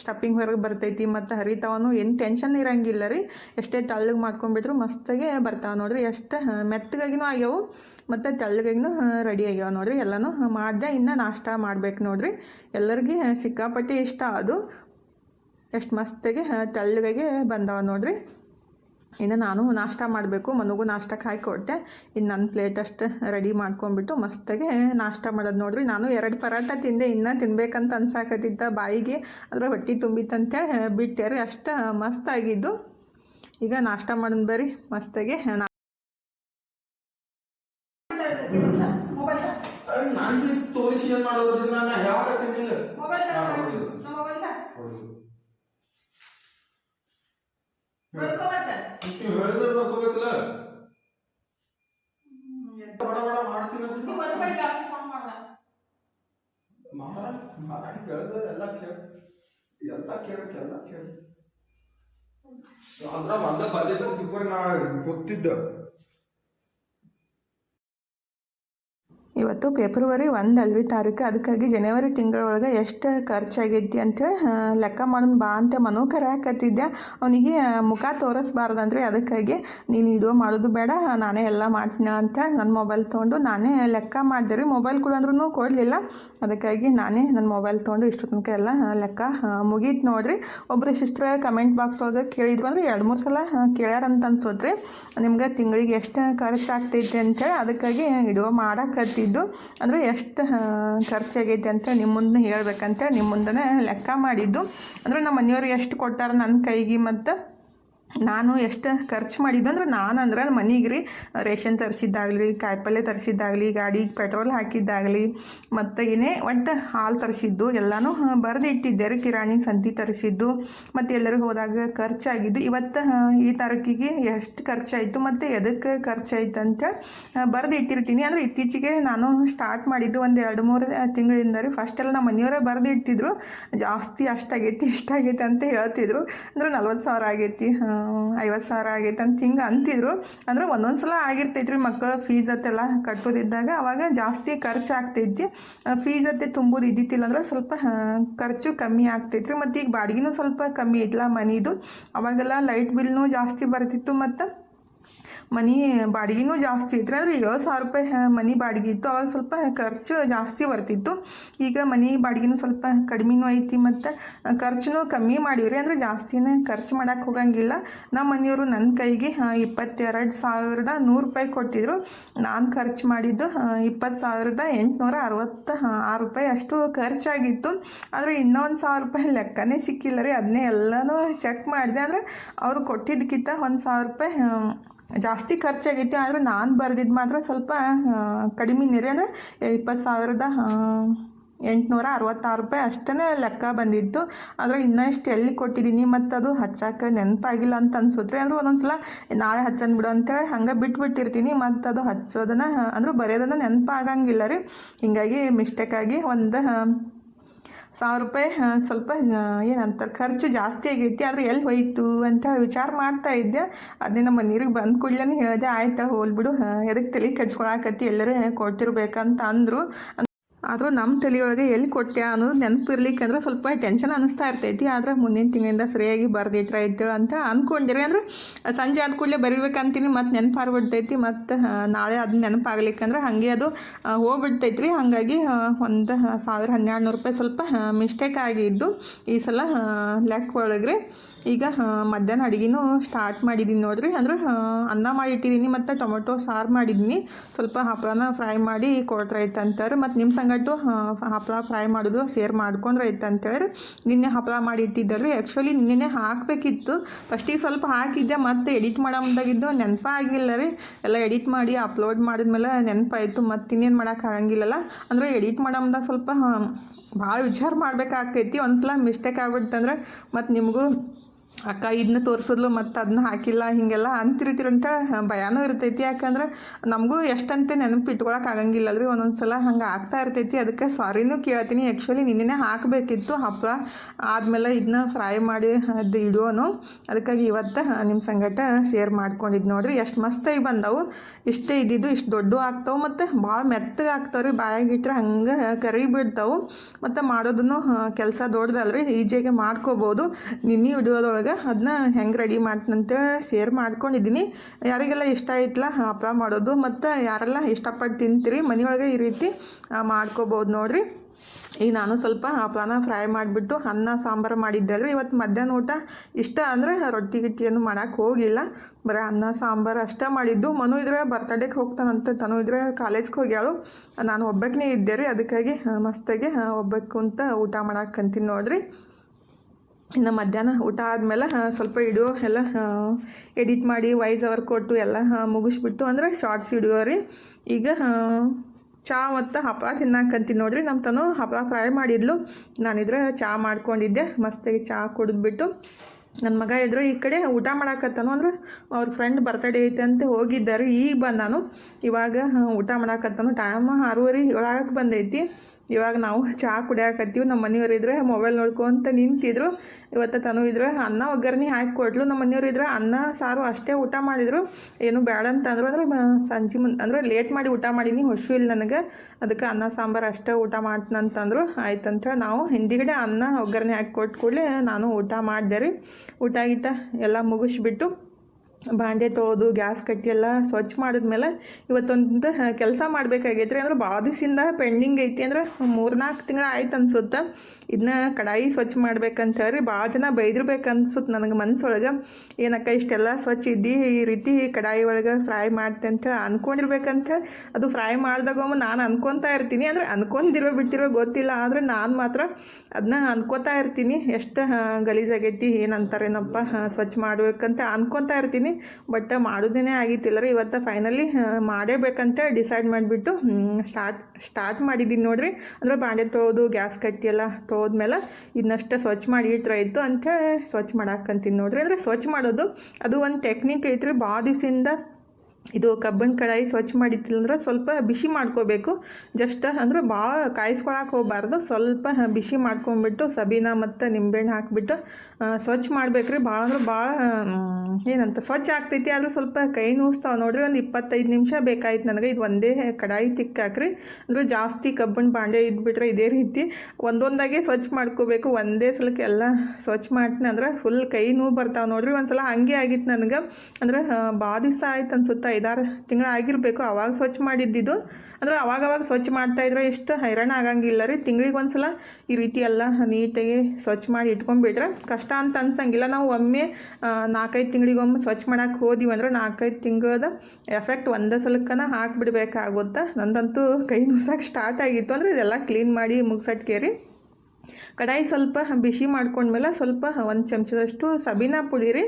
ಸ್ಟಫಿಂಗ್ ಹೊರಗೆ ಬರ್ತೈತಿ ಮತ್ತು ಹರಿತಾವನು ಏನು ಟೆನ್ಷನ್ ಇರಂಗಿಲ್ಲ ರೀ. ಎಷ್ಟೇ ತಳ್ಳಗೆ ಮಾಡ್ಕೊಂಡ್ಬಿಟ್ರು ಮಸ್ತಾಗೆ ಬರ್ತಾವೆ ನೋಡ್ರಿ. ಎಷ್ಟು ಮೆತ್ತಗಾಗಿನೂ ಆಗ್ಯಾವು. ಮತ್ತು ತೆಳ್ಳಗಾಗಿನೂ ರೆಡಿ ಆಗ್ಯಾವ ನೋಡಿರಿ. ಎಲ್ಲನೂ ಮಾಡಿದೆ ಇನ್ನೂ ನಾಷ್ಟ ಮಾಡ್ಬೇಕು ನೋಡಿರಿ. ಎಲ್ಲರಿಗೆ ಸಿಕ್ಕಾಪಟ್ಟೆ ಇಷ್ಟ ಅದು. ಎಷ್ಟು ಮಸ್ತಾಗಿ ತೆಳ್ಳಗೆ ಬಂದವ ನೋಡ್ರಿ. ಇನ್ನು ನಾನು ನಾಷ್ಟ ಮಾಡಬೇಕು ಮನಗೂ ನಾಷ್ಟಕ್ಕೆ ಹಾಕಿ ಕೊಟ್ಟೆ ಇನ್ನು ನನ್ನ ಪ್ಲೇಟ್ ಅಷ್ಟು ರೆಡಿ ಮಾಡ್ಕೊಂಬಿಟ್ಟು ಮಸ್ತಾಗೆ ನಾಷ್ಟ ಮಾಡೋದು ನೋಡ್ರಿ. ನಾನು ಎರಡು ಪರಾಟ ತಿಂದೆ ಇನ್ನೂ ತಿನ್ಬೇಕಂತ ಅನ್ಸಾಕತ್ತಿದ್ದ ಬಾಯಿಗೆ. ಅದರ ಹೊಟ್ಟೆ ತುಂಬಿತ್ತಂತೇಳಿ ಬಿಟ್ಟೆ ರೀ ಅಷ್ಟು ಮಸ್ತಾಗಿದ್ದು. ಈಗ ನಾಷ್ಟ ಮಾಡೋಣ ಬರ್ರಿ ಮಸ್ತಾಗೆ. ನಾ ನಾನು ಹೇಳಿದ್ರೆ ಬರ್ಕೋಬೇಕಲ್ಲ ಬಡ ಬಡ ಮಾಡ್ತೀನಿ ಅಂತ ಮಾಡಿ ಕೇಳಿದ್ರೆ ಎಲ್ಲ ಕೇಳಿ ಎಲ್ಲ ಕೇಳಕ್ಕೆ ಎಲ್ಲ ಕೇಳಿ. ಅಂದ್ರೆ ಮೊದ್ಲ ಬಂದಿದ್ದ ನಾ ಗೊತ್ತಿದ್ದ. ಇವತ್ತು ಫೆಬ್ರವರಿ ಒಂದು ಅಲ್ರಿ ತಾರೀಕು. ಅದಕ್ಕಾಗಿ ಜನವರಿ ತಿಂಗಳೊಳಗೆ ಎಷ್ಟು ಖರ್ಚಾಗೈತಿ ಅಂತೇಳಿ ಲೆಕ್ಕ ಮಾಡೋಣ ಬಾ ಅಂತ ಮನೋ ಕರೆಯಾಕತ್ತಿದ್ದೆ. ಅವನಿಗೆ ಮುಖ ತೋರಿಸ್ಬಾರ್ದಂದ್ರೆ ಅದಕ್ಕಾಗಿ ನೀನು ಇಡೋ ಮಾಡೋದು ಬೇಡ ನಾನೇ ಎಲ್ಲ ಮಾಡ್ತೀನಿ ಅಂತ ನನ್ನ ಮೊಬೈಲ್ ತೊಗೊಂಡು ನಾನೇ ಲೆಕ್ಕ ಮಾಡಿದೆ ರೀ. ಮೊಬೈಲ್ ಕೂಡ ಅಂದ್ರೂ ಕೊಡಲಿಲ್ಲ. ಅದಕ್ಕಾಗಿ ನಾನೇ ನನ್ನ ಮೊಬೈಲ್ ತೊಗೊಂಡು ಇಷ್ಟು ತನಕ ಎಲ್ಲ ಲೆಕ್ಕ ಮುಗೀತು ನೋಡ್ರಿ. ಒಬ್ಬರು ಸಿಸ್ಟ್ರ ಕಮೆಂಟ್ ಬಾಕ್ಸ್ ಒಳಗೆ ಕೇಳಿದ್ರು ಅಂದ್ರೆ ಎರಡು ಮೂರು ಸಲ ಕೇಳ್ಯಾರ ಅಂತ ಅನ್ಸೋದ್ರಿ ನಿಮ್ಗೆ ತಿಂಗಳಿಗೆ ಎಷ್ಟು ಖರ್ಚಾಗ್ತೈತೆ ಅಂತೇಳಿ ಅದಕ್ಕಾಗಿ ಇಡೋ ಮಾಡಾಕತ್ತಿದ್ದು. ಅಂದರೆ ಎಷ್ಟು ಖರ್ಚಾಗೈತೆ ಅಂತ ನಿಮ್ಮ ಮುಂದೆ ಹೇಳ್ಬೇಕಂತೇಳಿ ನಿಮ್ಮ ಮುಂದೆ ಲೆಕ್ಕ ಮಾಡಿದ್ದು. ಅಂದರೆ ನಮ್ಮ ಮನೆಯವ್ರಿಗೆ ಎಷ್ಟು ಕೊಟ್ಟಾರ ನನ್ನ ಕೈಗೆ ಮತ್ತು ನಾನು ಎಷ್ಟು ಖರ್ಚು ಮಾಡಿದ್ದು ಅಂದ್ರೆ ನಾನು ಅಂದ್ರೆ ಮನೆಗೆ ರೀ, ರೇಷನ್ ತರಿಸಿದ್ದಾಗಲಿ ಕಾಯಿಪಲ್ಯ ತರಿಸಿದ್ದಾಗಲಿ ಗಾಡಿಗೆ ಪೆಟ್ರೋಲ್ ಹಾಕಿದ್ದಾಗಲಿ, ಮತ್ತು ಏನೇ ಒಟ್ಟು ಹಾಲು ತರಿಸಿದ್ದು, ಎಲ್ಲನೂ ಬರೆದು ಇಟ್ಟಿದ್ದೆ ರೀ, ಕಿರಾಣಿ ಸಂತಿ ತರಿಸಿದ್ದು, ಮತ್ತು ಎಲ್ಲರಿಗೂ ಹೋದಾಗ ಖರ್ಚಾಗಿದ್ದು. ಇವತ್ತು ಈ ತಾರೀಕಿಗೆ ಎಷ್ಟು ಖರ್ಚಾಯಿತು ಮತ್ತು ಎದಕ್ಕೆ ಖರ್ಚಾಯಿತು ಅಂತ ಬರೆದು ಇಟ್ಟಿರ್ತೀನಿ. ಅಂದರೆ ಇತ್ತೀಚೆಗೆ ನಾನು ಸ್ಟಾರ್ಟ್ ಮಾಡಿದ್ದು ಒಂದು ಎರಡು ಮೂರು ತಿಂಗಳಿಂದ ರೀ ಫಸ್ಟ್ ಎಲ್ಲ ನಮ್ಮ ಮನೆಯವರೇ ಬರೆದು ಇಟ್ಟಿದ್ರು. ಜಾಸ್ತಿ ಅಷ್ಟಾಗೈತಿ ಇಷ್ಟಾಗೈತಿ ಅಂತ ಹೇಳ್ತಿದ್ರು. ಅಂದ್ರೆ ನಲ್ವತ್ತು ಸಾವಿರ ಆಗೈತಿ ಐವತ್ತು ಸಾವಿರ ಆಗೈತೆ ಅಂತ ಹಿಂಗೆ ಅಂತಿದ್ರು. ಅಂದ್ರೆ ಒಂದೊಂದು ಸಲ ಆಗಿರ್ತೈತಿ ರೀ ಮಕ್ಕಳ ಫೀಸ್ ಅತ್ತೆಲ್ಲ ಕಟ್ಟೋದಿದ್ದಾಗ ಅವಾಗ ಜಾಸ್ತಿ ಖರ್ಚು ಆಗ್ತೈತಿ. ಫೀಸ್ ಅತ್ತೆ ತುಂಬೋದು ಇದ್ದಿತ್ತಿಲ್ಲ ಅಂದ್ರೆ ಸ್ವಲ್ಪ ಖರ್ಚು ಕಮ್ಮಿ ಆಗ್ತೈತಿ ರೀ ಮತ್ತು ಈಗ ಬಾಡಿಗೆನೂ ಸ್ವಲ್ಪ ಕಮ್ಮಿ ಐತಲ್ಲ ಮನಿದು. ಅವಾಗೆಲ್ಲ ಲೈಟ್ ಬಿಲ್ನೂ ಜಾಸ್ತಿ ಬರ್ತಿತ್ತು ಮತ್ತು ಮನಿ ಬಾಡಿಗೆನೂ ಜಾಸ್ತಿ ಇತ್ತು ಅಂದರೆ ಏಳು ಸಾವಿರ ರೂಪಾಯಿ ಮನೆ ಬಾಡಿಗೆ ಇತ್ತು. ಅವಾಗ ಸ್ವಲ್ಪ ಖರ್ಚು ಜಾಸ್ತಿ ಬರ್ತಿತ್ತು. ಈಗ ಮನಿ ಬಾಡಿಗೆನೂ ಸ್ವಲ್ಪ ಕಡಿಮೆನೂ ಐತಿ ಮತ್ತು ಖರ್ಚುನೂ ಕಮ್ಮಿ ಮಾಡಿವ್ರಿ. ಅಂದರೆ ಜಾಸ್ತಿನೇ ಖರ್ಚು ಮಾಡೋಕ್ಕೆ ಹೋಗಂಗಿಲ್ಲ. ನಮ್ಮ ಮನೆಯವರು ನನ್ನ ಕೈಗೆ ಇಪ್ಪತ್ತೆರಡು ಸಾವಿರದ ನೂರು ರೂಪಾಯಿ ಕೊಟ್ಟಿದ್ರು. ನಾನು ಖರ್ಚು ಮಾಡಿದ್ದು ಇಪ್ಪತ್ತು ಸಾವಿರದ ಎಂಟುನೂರ ಅರವತ್ತ ಆರು ರೂಪಾಯಿ ಅಷ್ಟು ಖರ್ಚಾಗಿತ್ತು. ಆದರೆ ಇನ್ನೊಂದು ಸಾವಿರ ರೂಪಾಯಿ ಲೆಕ್ಕನೇ ಸಿಕ್ಕಿಲ್ಲ ರೀ. ಅದನ್ನೇ ಎಲ್ಲನೂ ಚೆಕ್ ಮಾಡಿದೆ. ಅಂದರೆ ಅವರು ಕೊಟ್ಟಿದ್ದಕ್ಕಿಂತ ಒಂದು ಸಾವಿರ ರೂಪಾಯಿ ಜಾಸ್ತಿ ಖರ್ಚಾಗೈತಿ, ಆದರೆ ನಾನು ಬರೆದಿದ್ದು ಮಾತ್ರ ಸ್ವಲ್ಪ ಕಡಿಮೆ ಕಡಿಮೆನೇ ರೀ ಅಂದರೆ ಇಪ್ಪತ್ತು ಸಾವಿರದ ಎಂಟುನೂರ ಅರವತ್ತಾರು ರೂಪಾಯಿ ಅಷ್ಟೇ ಲೆಕ್ಕ ಬಂದಿತ್ತು. ಆದರೆ ಇನ್ನಷ್ಟು ಎಲ್ಲಿ ಕೊಟ್ಟಿದ್ದೀನಿ ಮತ್ತು ಅದು ಹಚ್ಚಕ್ಕೆ ನೆನಪಾಗಿಲ್ಲ ಅಂತ ಅನ್ಸುತ್ತೆ. ಅಂದ್ರೆ ಒಂದೊಂದು ಸಲ ನಾಳೆ ಹಚ್ಚನ್ ಬಿಡು ಅಂತೇಳಿ ಹಂಗೆ ಬಿಟ್ಬಿಟ್ಟಿರ್ತೀನಿ ಮತ್ತು ಅದು ಹಚ್ಚೋದನ್ನು, ಅಂದ್ರೆ ಬರೆಯೋದನ್ನು ನೆನಪಾಗಂಗಿಲ್ಲ ರೀ. ಹೀಗಾಗಿ ಮಿಸ್ಟೇಕಾಗಿ ಒಂದು ಸಾವಿರ ರೂಪಾಯಿ ಸ್ವಲ್ಪ ಏನಂತಾರೆ, ಖರ್ಚು ಜಾಸ್ತಿ ಆಗೈತಿ, ಆದರೆ ಎಲ್ಲಿ ಹೋಯಿತು ಅಂತ ವಿಚಾರ ಮಾಡ್ತಾ ಇದ್ದೆ. ಅದನ್ನ ನಮ್ಮ ನೀರಿಗೆ ಬಂದ ಕೂಡಲೇ ಹೇಳಿದೆ, ಆಯ್ತಾ ಹೋಲ್ಬಿಡು ಎದಕ್ಕೆ ತಲೆ ಕಚ್ಕೊಳಕತ್ತಿ ಎಲ್ಲರೂ ಕೊಟ್ಟಿರ್ಬೇಕಂತ ಅಂದರು. ಆದರೂ ನಮ್ಮ ತಲೆಯೊಳಗೆ ಎಲ್ಲಿ ಕೊಟ್ಟೆ ಅನ್ನೋದು ನೆನಪಿರ್ಲಿಕ್ಕಂದ್ರೆ ಸ್ವಲ್ಪ ಟೆನ್ಷನ್ ಅನಿಸ್ತಾ ಇರ್ತೈತಿ. ಆದರೆ ಮುಂದಿನ ತಿಂಗಳಿಂದ ಸರಿಯಾಗಿ ಬರ್ದಿಟ್ರೆ ಐತೆ ಅಂತ ಅಂದ್ಕೊಂಡಿರಿ ಅಂದ್ರೆ ಸಂಜೆ ಆದ ಕೂಡಲೇ ಬರಿಬೇಕಂತೀನಿ, ಮತ್ತು ನೆನಪಾಗ್ಬಿಡ್ತೈತಿ, ಮತ್ತು ನಾಳೆ ಅದನ್ನ ನೆನಪಾಗ್ಲಿಕ್ಕಂದ್ರೆ ಹಾಗೆ ಅದು ಹೋಗ್ಬಿಡ್ತೈತಿ ರೀ ಹಾಗಾಗಿ ಒಂದು ಸಾವಿರ ಹನ್ನೆರಡು ನೂರು ರೂಪಾಯಿ ಸ್ವಲ್ಪ ಮಿಸ್ಟೇಕ್ ಆಗಿದ್ದು ಈ ಸಲ ಲೆಕ್ಕ ಒಳಗ್ರಿ. ಈಗ ಮಧ್ಯಾಹ್ನ ಅಡುಗೆನೂ ಸ್ಟಾರ್ಟ್ ಮಾಡಿದ್ದೀನಿ ನೋಡ್ರಿ. ಅಂದ್ರೆ ಅನ್ನ ಮಾಡಿಟ್ಟಿದ್ದೀನಿ ಮತ್ತು ಟೊಮೊಟೊ, ಸಾರು ಮಾಡಿದ್ದೀನಿ ಸ್ವಲ್ಪ ಹಪ್ಪಳನ ಫ್ರೈ ಮಾಡಿ ಕೊಡ್ತಾ ಐತೆ ಅಂತಾರೆ ಮತ್ತು ನಿಮ್ಮ ಸಂಗಟ್ಟು ಹಪ್ಪಳ ಫ್ರೈ ಮಾಡೋದು ಸೇರ್ ಮಾಡ್ಕೊಂಡ್ರೆ ಐತೆ ಅಂತೇಳಿ. ನಿನ್ನೆ ಹಪ್ಪಳ ಮಾಡಿ ಇಟ್ಟಿದ್ದೆ ಆ್ಯಕ್ಚುಲಿ ನಿನ್ನೆ ಹಾಕಬೇಕಿತ್ತು. ಫಸ್ಟಿಗೆ ಸ್ವಲ್ಪ ಹಾಕಿದ್ದೆ, ಮತ್ತು ಎಡಿಟ್ ಮಾಡೋದಾಗಿದ್ದು ನೆನಪ ಆಗಿಲ್ಲ ರೀ ಎಲ್ಲ ಎಡಿಟ್ ಮಾಡಿ ಅಪ್ಲೋಡ್ ಮಾಡಿದ್ಮೇಲೆ ನೆನಪಾಯಿತು. ಮತ್ತು ಇನ್ನೇನು ಮಾಡೋಕ್ಕಾಗಂಗಿಲ್ಲಲ್ಲ ಅಂದರೆ ಎಡಿಟ್ ಮಾಡಮ್ದಾಗ ಸ್ವಲ್ಪ ಭಾಳ ವಿಚಾರ ಮಾಡ್ಬೇಕಾಗ್ತೈತಿ ಒಂದ್ಸಲ ಮಿಸ್ಟೇಕ್ ಆಗ್ಬಿಡ್ತಂದ್ರೆ ಮತ್ತು ನಿಮಗೂ ಅಕ್ಕ ಇದನ್ನ ತೋರಿಸಿದ್ಲು, ಮತ್ತು ಅದನ್ನ ಹಾಕಿಲ್ಲ, ಹೀಗೆಲ್ಲ ಅಂತಿರ್ತೀರ ಅಂತ ಭಯನೂ ಇರ್ತೈತಿ. ಯಾಕಂದ್ರೆ ನಮಗೂ ಎಷ್ಟಂತೆ ನೆನಪು ಇಟ್ಕೊಳಕ್ಕೆ ಆಗಂಗಿಲ್ಲ ಅಲ್ರಿ ಒಂದೊಂದು ಸಲ ಹಂಗೆ ಆಗ್ತಾ ಇರ್ತೈತಿ. ಅದಕ್ಕೆ ಸಾರಿನೂ ಕೇಳ್ತೀನಿ. ಆ್ಯಕ್ಚುಲಿ ನಿನ್ನೆ ಹಾಕಬೇಕಿತ್ತು ಹಪ್ಪಳ ಆದಮೇಲೆ ಇದನ್ನ ಫ್ರೈ ಮಾಡಿ ಅದು ಇಡೋನು. ಅದಕ್ಕಾಗಿ ಇವತ್ತು ನಿಮ್ಮ ಸಂಗಟ ಶೇರ್ ಮಾಡ್ಕೊಂಡಿದ್ದು ನೋಡಿರಿ. ಎಷ್ಟು ಮಸ್ತಾಗಿ ಬಂದವು. ಇಷ್ಟೇ ಇದ್ದಿದ್ದು, ಇಷ್ಟು ದೊಡ್ಡ ಆಗ್ತಾವೆ, ಮತ್ತು ಭಾಳ ಮೆತ್ತಗೆ ಆಗ್ತಾವ್ರಿ. ಬಾಯಾಗಿಟ್ರೆ ಹಂಗೆ ಕರಿ ಬಿಡ್ತಾವೆ. ಮತ್ತು ಮಾಡೋದನ್ನು ಕೆಲಸ ದೊಡ್ಡದಲ್ರಿ. ಈಜಿಯಾಗಿ ಮಾಡ್ಕೋಬೋದು. ನಿನ್ನೆ ವಿಡಿಯೋದೊಳಗೆ ಅದನ್ನ ಹೆಂಗೆ ರೆಡಿ ಮಾಡ್ತಂತ ಶೇರ್ ಮಾಡ್ಕೊಂಡಿದ್ದೀನಿ. ಯಾರಿಗೆಲ್ಲ ಇಷ್ಟ ಆಯ್ತಲ್ಲ ಹಪ್ಪಳ ಮಾಡೋದು. ಮತ್ತು ಯಾರೆಲ್ಲ ಇಷ್ಟಪಟ್ಟು ತಿಂತೀರಿ, ಮನೆಯೊಳಗೆ ಈ ರೀತಿ ಮಾಡ್ಕೋಬೋದು ನೋಡ್ರಿ. ಈಗ ನಾನು ಸ್ವಲ್ಪ ಹಪ್ಪಳನ ಫ್ರೈ ಮಾಡಿಬಿಟ್ಟು ಅನ್ನ, ಸಾಂಬಾರು ಮಾಡಿದ್ದೆ ಅಲ್ರಿ ಇವತ್ತು ಮಧ್ಯಾಹ್ನ ಊಟ ಇಷ್ಟ ಅಂದರೆ ರೊಟ್ಟಿ ಗಿಟ್ಟಿಯನ್ನು ಮಾಡೋಕ್ಕೆ ಮಾಡೋಕೆ ಹೋಗಿಲ್ಲ. ಬರೀ ಅನ್ನ, ಸಾಂಬಾರು ಅಷ್ಟೇ ಮಾಡಿದ್ದು. ಮನು ಇದ್ರೆ ಬರ್ತಡೇಗೆ ಹೋಗ್ತಾನಂತ. ತನು ಇದ್ರೆ ಕಾಲೇಜ್ಗೆ ಹೋಗ್ಯಾಳು. ನಾನು ಒಬ್ಬಕ್ಕೇ ಇದ್ದೆ ರೀ. ಅದಕ್ಕಾಗಿ ಮಸ್ತಾಗಿ ಅಂತ ಊಟ ಮಾಡಕ್ಕಂತೀನಿ ನೋಡ್ರಿ. ಇನ್ನು ಮಧ್ಯಾಹ್ನ ಊಟ ಆದಮೇಲೆ ಸ್ವಲ್ಪ ವಿಡಿಯೋ ಎಲ್ಲ ಎಡಿಟ್ ಮಾಡಿ ವೈಸ್ ಅವರ್ ಕೊಟ್ಟು ಎಲ್ಲ ಮುಗಿಸ್ಬಿಟ್ಟು ಅಂದರೆ ಶಾರ್ಟ್ಸ್ ವಿಡಿಯೋ ರೀ. ಈಗ ಚಹಾ ಮತ್ತು ಹಪ್ಪಳ ತಿನ್ನಕ್ಕಂತೀನಿ ನೋಡ್ರಿ. ನಮ್ಮ ತನು ಹಪ್ಪಳ ಫ್ರೈ ಮಾಡಿದ್ಲು. ನಾನಿದ್ರೆ ಚಾ ಮಾಡ್ಕೊಂಡಿದ್ದೆ. ಮಸ್ತಾಗಿ ಚಾ ಕುಡಿದ್ಬಿಟ್ಟು ನನ್ನ ಮಗ ಇದ್ರು. ಈ ಕಡೆ ಊಟ ಮಾಡಾಕತ್ತಾನು ಅಂದ್ರೆ ಅವ್ರ ಫ್ರೆಂಡ್ ಬರ್ತಡೇ ಐತೆ ಅಂತ ಹೋಗಿದ್ದಾರೆ. ಈಗ ಬಂದಾನು. ಇವಾಗ ಊಟ ಮಾಡಾಕತ್ತಾನು ಟೈಮ್ ಆರೂವರೆ ಏಳಾಗಕ್ಕೆ ಬಂದೈತಿ. ಇವಾಗ ನಾವು ಚಹಾ ಕುಡಿಯಾಕತ್ತೀವಿ. ನಮ್ಮ ಮನೆಯವ್ರು ಇದ್ರೆ ಮೊಬೈಲ್ ನೋಡ್ಕೊಂತ ನಿಂತಿದ್ರು. ಇವತ್ತು ತನು ಇದ್ರೆ ಅನ್ನ ಒಗ್ಗರಣೆ ಹಾಕಿ ಕೊಟ್ಲು. ನಮ್ಮ ಮನೆಯವ್ರು ಇದ್ರೆ ಅನ್ನ, ಸಾರು ಅಷ್ಟೇ ಊಟ ಮಾಡಿದ್ರು. ಏನು ಬೇಡ ಅಂತಂದ್ರು ಅಂದ್ರೆ ಸಂಜೆ ಮುಂದೆ ಅಂದ್ರೆ ಲೇಟ್ ಮಾಡಿ ಊಟ ಮಾಡೀನಿ. ಹೊಶು ಇಲ್ಲ ನನಗೆ. ಅದಕ್ಕೆ ಅನ್ನ, ಸಾಂಬಾರು ಅಷ್ಟೇ ಊಟ ಮಾಡ್ತಂತಂದ್ರು ಆಯ್ತಂತ ನಾವು ಹಿಂದಿಗಡೆ ಅನ್ನ ಒಗ್ಗರಣೆ ಹಾಕಿ ಕೊಟ್ಟು ಕೂಡಲೇ ನಾನು ಊಟ ಮಾಡಿದೆ ರೀ. ಊಟ ಗೀಟ ಎಲ್ಲ ಮುಗಿಸ್ಬಿಟ್ಟು ಬಾಂಡೆ ತೊಳೆದು, ಗ್ಯಾಸ್ ಕಟ್ಟಿ ಎಲ್ಲ ಸ್ವಚ್ಛ ಮಾಡಿದ್ಮೇಲೆ ಇವತ್ತೊಂದು ಕೆಲಸ ಮಾಡ್ಬೇಕಾಗೈತ್ರಿ. ಅಂದ್ರೆ ಭಾಳ ದಿವಸಿಂದ ಪೆಂಡಿಂಗ್ ಐತಿ. ಅಂದ್ರೆ ಮೂರ್ನಾಲ್ಕು ತಿಂಗಳು ಆಯ್ತು ಅನ್ಸುತ್ತೆ. ಇದನ್ನ ಕಡಾಯಿ ಸ್ವಚ್ಛ ಮಾಡ್ಬೇಕಂತ ಹೇಳಿ ಭಾಳ ಜನ ಬೈದಿರ್ಬೇಕು ಅನ್ಸುತ್ತೆ ನನಗೆ ಮನ್ಸೊಳಗೆ. ಏನಕ್ಕ ಇಷ್ಟೆಲ್ಲ ಸ್ವಚ್ಛ ಇದ್ದಿ ಈ ರೀತಿ ಕಡಾಯಿ ಒಳಗೆ ಫ್ರೈ ಮಾಡ್ತೆ ಅಂತ ಅನ್ಕೊಂಡಿರ್ಬೇಕಂತ ಅದು ಫ್ರೈ ಮಾಡಿದಾಗೊಮ್ಮೆ ನಾನು ಅನ್ಕೊತಾ ಇರ್ತೀನಿ. ಅಂದರೆ ಅನ್ಕೊಂಡಿರೋ ಬಿಟ್ಟಿರೋ ಗೊತ್ತಿಲ್ಲ. ಆದರೆ ನಾನು ಮಾತ್ರ ಅದನ್ನ ಅನ್ಕೋತಾ ಇರ್ತೀನಿ. ಎಷ್ಟು ಗಲೀಜಾಗೈತಿ, ಏನಂತಾರೇನಪ್ಪ ಸ್ವಚ್ಛ ಮಾಡ್ಬೇಕಂತ ಅನ್ಕೊತಾ ಇರ್ತೀನಿ. ಬಟ್ ಮಾಡೋದೇನೆ ಆಗಿತ್ತಿಲ್ಲ ರೀ. ಇವತ್ತು ಫೈನಲಿ ಮಾಡೇಬೇಕಂತ ಡಿಸೈಡ್ ಮಾಡಿಬಿಟ್ಟು ಸ್ಟಾರ್ಟ್ ಸ್ಟಾರ್ಟ್ ಮಾಡಿದ್ದೀನಿ ನೋಡ್ರಿ. ಅಂದ್ರೆ ಬಾಂಡೆ ತೊಳೆದು, ಗ್ಯಾಸ್ ಕಟ್ಟಿ ಎಲ್ಲ ತೊಳೆದ್ಮೇಲೆ ಇದನ್ನಷ್ಟೇ ಸ್ವಚ್ಛ ಮಾಡಿ ಇಟ್ರಾಯ್ತು ಅಂಥೇಳಿ ಸ್ವಚ್ಛ ಮಾಡಾಕಂತೀನಿ ನೋಡ್ರಿ. ಅಂದರೆ ಸ್ವಚ್ಛ ಮಾಡೋದು ಅದು ಒಂದು ಟೆಕ್ನಿಕ್ ಐತ್ರಿ. ದಿವಸದಿಂದ ಇದು ಕಬ್ಬಿನ ಕಡಾಯಿ ಸ್ವಚ್ಛ ಮಾಡಿತ್ತಿಲ್ಲ ಸ್ವಲ್ಪ ಬಿಸಿ ಮಾಡ್ಕೋಬೇಕು. ಜಸ್ಟ್ ಅಂದ್ರೆ ಭಾಳ ಕಾಯಿಸ್ಕೊಳಕ್ಕೆ ಹೋಗಬಾರ್ದು. ಸ್ವಲ್ಪ ಬಿಸಿ ಮಾಡ್ಕೊಂಬಿಟ್ಟು ಸಬೀನ ಮತ್ತು ನಿಂಬೆಹಣ್ಣು ಹಾಕಿಬಿಟ್ಟು ಸ್ವಚ್ಛ ಮಾಡ್ಬೇಕ್ರಿ. ಭಾಳ ಅಂದ್ರೆ ಭಾಳ ಏನಂತ, ಸ್ವಚ್ಛ ಆಗ್ತೈತಿ. ಆದರೂ ಸ್ವಲ್ಪ ಕೈ ನೂಸ್ತಾವೆ ನೋಡ್ರಿ ಒಂದು ಇಪ್ಪತ್ತೈದು ನಿಮಿಷ ಬೇಕಾಯ್ತು ನನಗೆ. ಇದು ಒಂದೇ ಕಡಾಯಿ ತಿಕ್ಕಾಕ್ರಿ ಅಂದ್ರೆ ಜಾಸ್ತಿ ಕಬ್ಬಿನ ಬಾಂಡೆ ಇದ್ಬಿಟ್ರೆ ಇದೇ ರೀತಿ ಒಂದೊಂದಾಗೆ ಸ್ವಚ್ಛ ಮಾಡ್ಕೋಬೇಕು. ಒಂದೇ ಸಲಕ್ಕೆ ಎಲ್ಲ ಸ್ವಚ್ಛ ಮಾಡ್ತೀನಿ ಅಂದ್ರೆ ಫುಲ್ ಕೈ ನೋವು ಬರ್ತಾವೆ. ನೋಡ್ರಿ ಒಂದ್ಸಲ ಹಂಗೆ ಆಗಿತ್ತು ನನಗೆ. ಅಂದ್ರೆ ಭಾಳ ದಿವಸ ಆಯ್ತು ಅನ್ಸುತ್ತೆ ಐದಾರು ತಿಂಗಳು ಆಗಿರಬೇಕು, ಅವಾಗ ಸ್ವಚ್ಛ ಮಾಡಿದ್ದಿದ್ದು ಅಂದ್ರೆ ಅವಾಗವಾಗ ಅವಾಗ ಸ್ವಚ್ಛ ಮಾಡ್ತಾ ಇದ್ರೆ ಎಷ್ಟು ಹೈರಾಣ ಆಗಂಗಿಲ್ಲ ರೀ. ತಿಂಗಳಿಗೆ ಒಂದ್ಸಲ ಈ ರೀತಿ ಎಲ್ಲ ನೀಟಾಗಿ ಸ್ವಚ್ಛ ಮಾಡಿ ಇಟ್ಕೊಂಡ್ಬಿಟ್ರೆ ಕಷ್ಟ ಅಂತ ಅನ್ಸಂಗಿಲ್ಲ. ನಾವು ಒಮ್ಮೆ ನಾಲ್ಕೈದು ತಿಂಗಳಿಗೊಮ್ಮೆ ಸ್ವಚ್ಛ ಮಾಡಕ್ಕೆ ಹೋದಿವಿ ಅಂದ್ರೆ ನಾಲ್ಕೈದು ತಿಂಗಳದ ಎಫೆಕ್ಟ್ ಒಂದೇ ಸಲಕ್ಕನ ಹಾಕ್ಬಿಡ್ಬೇಕಾಗುತ್ತೆ. ನಂದಂತೂ ಕೈ ನುಗ್ಸೋಕೆ ಸ್ಟಾರ್ಟ್ ಆಗಿತ್ತು ಅಂದರೆ ಇದೆಲ್ಲ ಕ್ಲೀನ್ ಮಾಡಿ ಮುಗ್ಸಟ್ಕೇರಿ ಕಡಾಯಿ ಸ್ವಲ್ಪ ಬಿಸಿ ಮಾಡ್ಕೊಂಡ್ಮೇಲೆ ಸ್ವಲ್ಪ ಒಂದು ಚಮಚದಷ್ಟು ಸಬೀನಾ ಪುಡಿ ರೀ.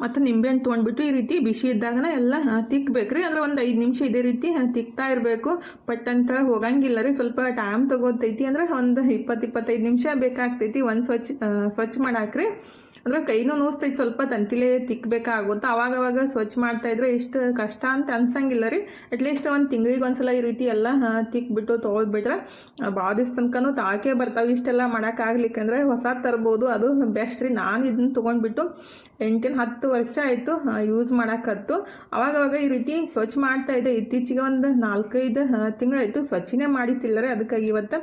ಮತ್ತು ನಿಂಬೆಹಣ್ಣು ತೊಗೊಂಡ್ಬಿಟ್ಟು ಈ ರೀತಿ ಬಿಸಿ ಇದ್ದಾಗನ ಎಲ್ಲ ತಿಕ್ಬೇಕ್ರಿ. ಅಂದ್ರೆ ಒಂದು ಐದು ನಿಮಿಷ ಇದೇ ರೀತಿ ತಿಕ್ತಾ ಇರಬೇಕು. ಪಟ್ಟಂತ ಹೋಗಂಗಿಲ್ಲ ರೀ. ಸ್ವಲ್ಪ ಟೈಮ್ ತಗೋತೈತಿ ಅಂದ್ರೆ ಒಂದು ಇಪ್ಪತ್ತು ಇಪ್ಪತ್ತೈದು ನಿಮಿಷ ಬೇಕಾಗ್ತೈತಿ ಒಂದು ಸ್ವಚ್ಛ ಸ್ವಚ್ಛ ಮಾಡಾಕ್ರಿ. ಅಂದ್ರೆ ಕೈನೂ ನೋಸ್ತೈತಿ, ಸ್ವಲ್ಪ ತಂತಿಲೇ ತಿಕ್ಬೇಕಾಗುತ್ತೆ. ಅವಾಗ ಅವಾಗ ಸ್ವಚ್ಛ ಮಾಡ್ತಾ ಇದ್ರೆ ಇಷ್ಟು ಕಷ್ಟ ಅಂತ ಅನ್ಸಂಗಿಲ್ಲ ರೀ. ಅಟ್ಲೀಸ್ಟ್ ಒಂದು ತಿಂಗಳಿಗೆ ಒಂದ್ಸಲ ಈ ರೀತಿ ಎಲ್ಲ ತಿಕ್ಬಿಟ್ಟು ತೊಗೊಳ್ಬಿಟ್ರೆ ಭಾಳ ದಿವ್ಸ ತನಕನೂ ತಾಕೆ ಬರ್ತಾವೆ. ಇಷ್ಟೆಲ್ಲ ಮಾಡೋಕ್ಕಾಗ್ಲಿಕ್ಕಂದ್ರೆ ಹೊಸ ತರ್ಬೋದು. ಅದು ಬೆಸ್ಟ್ ರೀ. ನಾನು ಇದನ್ನ ತೊಗೊಂಡ್ಬಿಟ್ಟು ಎಂಟಿನ ಹತ್ತು ವರ್ಷ ಆಯಿತು ಯೂಸ್ ಮಾಡೋಕ್ಕತ್ತು ಅವಾಗವಾಗ ಈ ರೀತಿ ಸ್ವಚ್ಛ ಮಾಡ್ತಾ ಇದ್ದೆ. ಇತ್ತೀಚೆಗೆ ಒಂದು ನಾಲ್ಕೈದು ತಿಂಗಳಾಯಿತು ಸ್ವಚ್ಛನೇ ಮಾಡಿತ್ತಿಲ್ಲರೆ ಅದಕ್ಕಾಗಿ ಇವತ್ತು